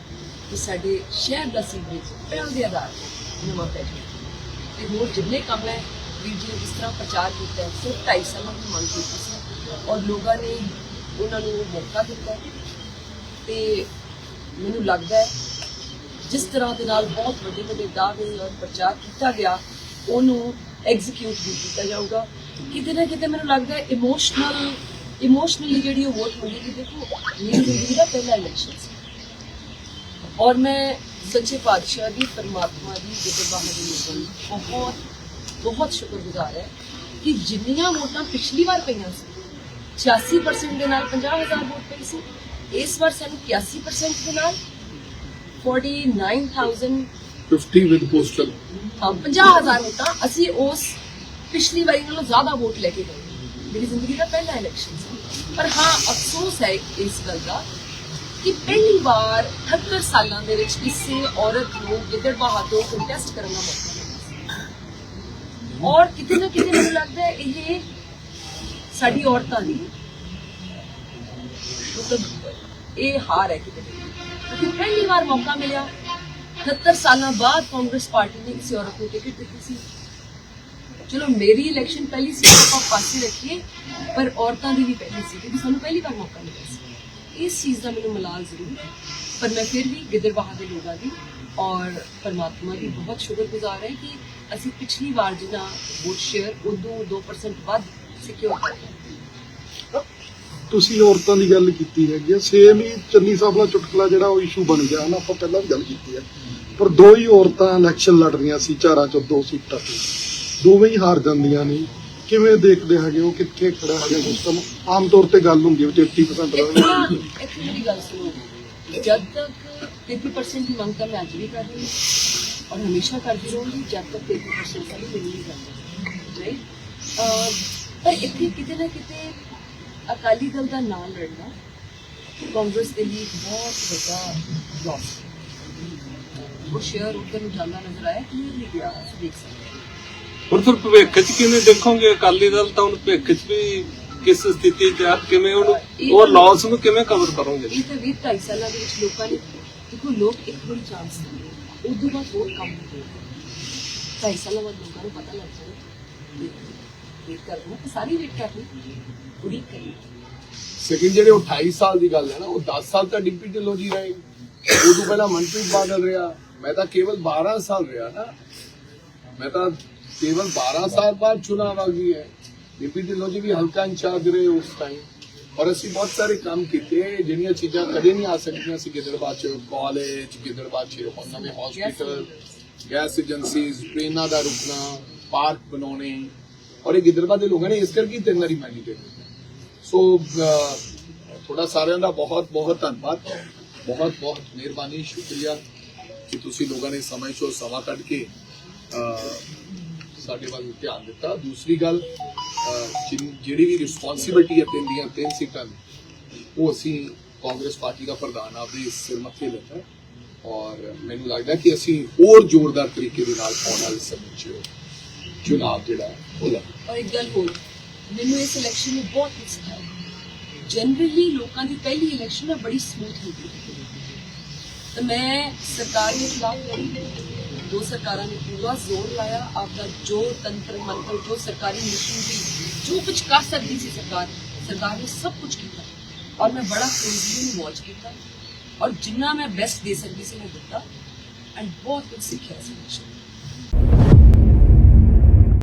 ਕਿ ਸਾਡੇ ਸ਼ਹਿਰ ਦਾ ਸੀਵਰੇਜ ਪਹਿਲ ਦੇ ਆਧਾਰ ਤੇ ਨਵਾਂ ਪੈ ਜਾਵੇ। ਤੇ ਹੋਰ ਜਿੰਨੇ ਕੰਮ ਹੈ, ਵੀਰ ਜੀ ਨੇ ਜਿਸ ਤਰ੍ਹਾਂ ਪ੍ਰਚਾਰ ਕੀਤਾ ਸਿਰਫ 2.5 ਸਾਲਾਂ ਦੀ ਮੰਗ ਕੀਤੀ ਸੀ। ਔਰ ਲੋਕਾਂ ਨੇ ਉਹਨਾਂ ਨੂੰ ਮੌਕਾ ਦਿੱਤਾ। ਤੇ ਮੈਨੂੰ ਲੱਗਦਾ ਹੈ, ਜਿਸ ਤਰ੍ਹਾਂ ਦੇ ਨਾਲ ਬਹੁਤ ਵੱਡੇ ਵੱਡੇ ਦਾਅਵੇ ਔਰ ਪ੍ਰਚਾਰ ਕੀਤਾ ਗਿਆ, ਉਹਨੂੰ ਐਗਜ਼ੀਕਿਊਟ ਵੀ ਕੀਤਾ ਜਾਊਗਾ। ਕਿਤੇ ਨਾ ਕਿਤੇ ਮੈਨੂੰ ਲੱਗਦਾ ਹੈ ਇਮੋਸ਼ਨਲ ਇਮੋਸ਼ਨਲੀ ਜਿਹੜੀ ਉਹ ਵੋਟ ਮਿਲੇਗੀ ਦੇਖੋ ਮੇਰੀ ਜ਼ਿੰਦਗੀ ਦਾ ਪਹਿਲਾ ਇਲੈਕਸ਼ਨ ਸੀ। ਔਰ ਮੈਂ ਸੱਚੇ ਪਾਤਸ਼ਾਹ ਦੀ, ਪਰਮਾਤਮਾ ਦੀ ਜਿੱਤੇ ਬਾਹਰ ਦੀ ਲੋਕਾਂ ਨੂੰ ਬਹੁਤ ਬਹੁਤ ਸ਼ੁਕਰਗੁਜ਼ਾਰ ਹੈ ਕਿ ਜਿੰਨੀਆਂ ਵੋਟਾਂ ਪਿਛਲੀ ਵਾਰ ਪਈਆਂ ਸੀ 86% ਦੇ ਨਾਲ 50000 ਵੋਟ ਪਈ ਸੀ। ਇਸ ਵਾਰ ਸਾਨੂੰ 81% ਦੇ ਨਾਲ 49000 50 ਵਿਦ ਪੋਸਟਲ ਹਾਂ 50000 ਵੋਟਾਂ ਅਸੀਂ ਉਸ ਪਿਛਲੀ ਵਾਰੀ ਨਾਲੋਂ ਜ਼ਿਆਦਾ ਵੋਟ ਲੈ ਕੇ ਗਏ। ਮੇਰੀ ਜ਼ਿੰਦਗੀ ਦਾ ਪਹਿਲਾ ਇਲੈਕਸ਼ਨ ਸੀ। ਪਰ ਹਾਂ ਅਫਸੋਸ ਹੈ ਇਸ ਗੱਲ ਦਾ ਕਿ ਪਹਿਲੀ ਵਾਰ 78 ਸਾਲਾਂ ਦੇ ਵਿੱਚ ਕਿਸੇ ਔਰਤ ਨੂੰ ਗਿੱਦੜਬਾਹਾ ਤੋਂ ਕੰਟੈਸਟ ਕਰਨ ਦਾ ਮੌਕਾ ਮਿਲਿਆ। ਔਰ ਕਿਤੇ ਨਾ ਕਿਤੇ ਮੈਨੂੰ ਲੱਗਦਾ ਹੈ ਇਹ ਸਾਡੀ ਔਰਤਾਂ ਦੀ ਮਤਲਬ ਇਹ ਹਾਰ ਹੈ ਕਿਤੇ। ਕਿਉਂਕਿ ਪਹਿਲੀ ਵਾਰ ਮੌਕਾ ਮਿਲਿਆ। 78 ਸਾਲਾਂ ਬਾਅਦ ਕਾਂਗਰਸ ਪਾਰਟੀ ਨੇ ਕਿਸੇ ਔਰਤ ਨੂੰ ਟਿਕਟ ਦਿੱਤੀ ਸੀ। ਚਲੋ, ਮੇਰੀ ਇਲੈਕਸ਼ਨ ਪਹਿਲੀ ਸੀ ਆਪਾਂ ਪਾਸੇ ਰੱਖੀਏ, ਪਰ ਔਰਤਾਂ ਦੀ ਵੀ ਪਹਿਲੀ ਸੀ, ਕਿਉਂਕਿ ਸਾਨੂੰ ਪਹਿਲੀ ਵਾਰ ਮੌਕਾ ਮਿਲਿਆ ਸੀ। ਇਸ ਚੀਜ਼ ਦਾ ਮੈਨੂੰ ਮਲਾਲ ਜ਼ਰੂਰ ਹੈ। ਪਰ ਮੈਂ ਫਿਰ ਵੀ ਗਿੱਦੜਬਾਹਾ ਦੇ ਲੋਕਾਂ ਦੀ ਔਰ ਪਰਮਾਤਮਾ ਦੀ ਬਹੁਤ ਸ਼ੁਕਰਗੁਜ਼ਾਰ ਹੈ ਕਿ ਅਸੀਂ ਪਿਛਲੀ ਵਾਰ ਜਿੰਨਾ ਵੋਟ ਸ਼ੇਅਰ ਉਦੋਂ 2% ਵੱਧ ਸਿਕਿਉਰ ਤੁਸੀਂ ਔਰਤਾਂ ਦੀ ਗੱਲ ਕੀਤੀ ਹੈਗੀ ਆ ਸੇਮ ਹੀ ਚੰਨੀ ਸਾਹਿਬ ਦਾ ਚੁਟਕਲਾ ਜਿਹੜਾ ਉਹ ਇਸ਼ੂ ਬਣ ਗਿਆ ਹਨਾ ਆਪਾਂ ਪਹਿਲਾਂ ਵੀ ਗੱਲ ਕੀਤੀ ਹੈ ਪਰ ਦੋ ਹੀ ਔਰਤਾਂ ਇਲੈਕਸ਼ਨ ਲੜ ਰਹੀਆਂ ਸੀ ਚਾਰਾਂ ਚੋਂ ਦੋ ਸੀਟਾਂ ਤੇ। ਦੋਵੇਂ ਹੀ ਹਾਰ ਜਾਂਦੀਆਂ ਨੇ। ਕਿਵੇਂ ਦੇਖਦੇ ਹੈਗੇ ਉਹ ਕਿੱਥੇ ਖੜਾ ਹੈਗਾ ਸਿਸਟਮ ਆਮ ਤੌਰ ਤੇ ਗੱਲ ਹੁੰਦੀ ਹੈ ਵਿੱਚ 80% ਇੱਥੇ ਨਾ। ਰਹਿੰਦੇ ਇੱਥੇ ਮੇਰੀ ਗੱਲ ਸੁਣੋ। ਜਦ ਤੱਕ 33% ਦੀ ਮੰਗ ਤਾਂ ਮੈਂ ਅੱਜ ਵੀ ਕਰ ਰਹੀ ਹਾਂ ਔਰ ਹਮੇਸ਼ਾ ਕਰਦੀ ਰਹੂੰਗੀ ਜਦ ਤੱਕ 33% ਸਾਡੀ ਮਿਲ ਨਹੀਂ ਜਾਂਦੀ ਰਾਈਟ ਪਰ ਇੱਥੇ ਕਿਤੇ ਨਾ ਕਿਤੇ ਅਕਾਲੀ ਦਲ ਦਾ ਨਾਮ ਲੜਨਾ ਕਾਂਗਰਸ ਦੇ ਲਈ ਬਹੁਤ ਵੱਡਾ ਲੋਸ ਉਹ ਸ਼ੇਅਰ ਉੱਧਰ ਨੂੰ ਜਾਂਦਾ ਨਜ਼ਰ ਆਇਆ ਕਲੀਅਰਲੀ ਗਿਆ ਤੁਸੀਂ ਦੇਖ ਸਕਦੇ ਹੁਣ ਫਿਰ ਭਵਿੱਖ 'ਚ ਕਿਵੇਂ ਦੇਖੋਗੇ ਅਕਾਲੀ ਦਲ? ਤਾਂ ਹੁਣ ਭਵਿੱਖ 'ਚ ਵੀ ਕਿਸ ਸਥਿਤੀ 'ਚ ਆ ਕਿਵੇਂ ਉਹਨੂੰ ਉਹ ਲਾਸ ਨੂੰ ਕਿਵੇਂ ਕਵਰ ਕਰੋਗੇ? ਇਹ ਤਾਂ ਵੀਹ ਢਾਈ ਸਾਲਾਂ ਦੇ ਵਿੱਚ ਲੋਕਾਂ ਨੇ ਦੇਖੋ ਲੋਕ ਇੱਕ ਵਾਰੀ ਚਾਂਸ ਦਿੰਦੇ ਉਦੋਂ ਬਾਅਦ ਹੋਰ ਕੰਮ ਹੁੰਦੇ ਢਾਈ ਸਾਲਾਂ ਬਾਅਦ ਲੋਕਾਂ ਨੂੰ ਪਤਾ ਲੱਗ ਤਾਂ ਸਾਰੀ ਸੈਕਿੰਡ ਜਿਹੜੇ 28 ਸਾਲ ਦੀ ਗੱਲ ਹੈ ਨਾ ਉਹ 10 ਸਾਲ ਤਾਂ ਡਿਪਟੀ ਢਿੱਲੋਂ ਜੀ ਰਹੇ। ਉਦੋਂ ਪਹਿਲਾਂ ਮਨਪ੍ਰੀਤ ਬਾਦਲ ਰਿਹਾ ਮੈਂ ਤਾਂ ਕੇਵਲ 12 ਸਾਲ ਰਿਹਾ ਨਾ। ਮੈਂ ਤਾਂ ਕੇਵਲ 12 ਸਾਲ ਬਾਅਦ ਚੁਣਾਵ ਆ ਗਈ ਹੈ ਡਿਪਟੀ ਢਿੱਲੋਂ ਜੀ ਵੀ ਹਲਕਾ ਇੰਚਾਰਜ ਰਹੇ ਉਸ ਟਾਈਮ ਔਰ ਅਸੀਂ ਬਹੁਤ ਸਾਰੇ ਕੰਮ ਕੀਤੇ ਜਿਹੜੀਆਂ ਚੀਜ਼ਾਂ ਕਦੇ ਨਹੀਂ ਆ ਸਕਦੀਆਂ ਸੀ ਗਿੱਦੜਬਾਦ ਚ ਕਾਲਜ ਗਿੱਦੜਬਾਦ ਚ ਨਵੇਂ ਹਸਪੀਟਲ ਗੈਸ ਏਜੰਸੀਜ਼ ਟ੍ਰੇਨਾਂ ਦਾ ਰੁਕਣਾ ਪਾਰਕ ਬਣਾਉਣੇ। ਔਰ ਇਹ ਗਿੱਦੜਬਾਦ ਦੇ ਲੋਕਾਂ ਨੇ ਇਸ ਕਰਕੇ ਤਿੰਨ ਵਾਰੀ ਮੈਂਡੇਟ ਸੋ ਅਹ, ਤੁਹਾਡਾ ਸਾਰਿਆਂ ਦਾ ਬਹੁਤ ਬਹੁਤ ਧੰਨਵਾਦ ਬਹੁਤ ਬਹੁਤ ਮਿਹਰਬਾਨੀ ਸ਼ੁਕਰੀਆ ਕਿ ਤੁਸੀਂ ਲੋਕਾਂ ਨੇ ਸਮੇਂ ਚੋਂ ਸਮਾਂ ਕੱਢ ਕੇ ਸਾਡੇ ਵੱਲ ਧਿਆਨ ਦਿੱਤਾ ਦੂਸਰੀ ਗੱਲ ਅਹ, ਜਿਹੜੀ ਵੀ ਰਿਸਪੌਂਸਿਬਿਲਟੀ ਹੈ ਤਿੰਨ ਦੀਆਂ ਤਿੰਨ ਸੀਟਾਂ ਦੀ ਉਹ ਅਸੀਂ ਕਾਂਗਰਸ ਪਾਰਟੀ ਦਾ ਪ੍ਰਧਾਨ ਆਪਦੇ ਸਿਰ ਮੱਥੇ ਲੈਂਦਾ ਔਰ ਮੈਨੂੰ ਲੱਗਦਾ ਕਿ ਅਸੀਂ ਹੋਰ ਜ਼ੋਰਦਾਰ ਤਰੀਕੇ ਦੇ ਨਾਲ ਆਉਣ ਵਾਲੇ ਸਮੇਂ 'ਚ ਚੁਣਾਵ ਜਿਹੜਾ ਹੈ ਉਹ ਲੜਾਂਗੇ ਔਰ ਇੱਕ ਗੱਲ ਹੋਰ ਮੈਨੂੰ ਇਸ ਇਲੈਕਸ਼ਨ ਨੇ ਬਹੁਤ ਕੁਝ ਸਿਖਾਇਆ ਜਨਰਲੀ ਲੋਕਾਂ ਦੀ ਪਹਿਲੀ ਇਲੈਕਸ਼ਨ ਨਾ ਬੜੀ ਸਮੂਥ ਹੁੰਦੀ ਹੈ ਤਾਂ ਮੈਂ ਸਰਕਾਰ ਦੇ ਖਿਲਾਫ ਲੜੀ ਦੋ ਸਰਕਾਰਾਂ ਨੇ ਪੂਰਾ ਜ਼ੋਰ ਲਾਇਆ ਆਪਦਾ ਜੋ ਤੰਤਰ ਮੰਤਰ ਜੋ ਸਰਕਾਰੀ ਮਿਸ਼ਨ ਦੀ ਜੋ ਕੁਝ ਕਰ ਸਕਦੀ ਸੀ ਸਰਕਾਰ ਸਰਕਾਰ ਨੇ ਸਭ ਕੁਝ ਕੀਤਾ ਔਰ ਮੈਂ ਬੜਾ ਕਲੋਜ਼ਲੀ ਨੂੰ ਵਾਚ ਕੀਤਾ ਔਰ ਜਿੰਨਾ ਮੈਂ ਬੈਸਟ ਦੇ ਸਕਦੀ ਸੀ ਮੈਂ ਦਿੱਤਾ ਐਂਡ ਬਹੁਤ ਕੁਝ ਸਿੱਖਿਆ ਸੀ election 'ਚ।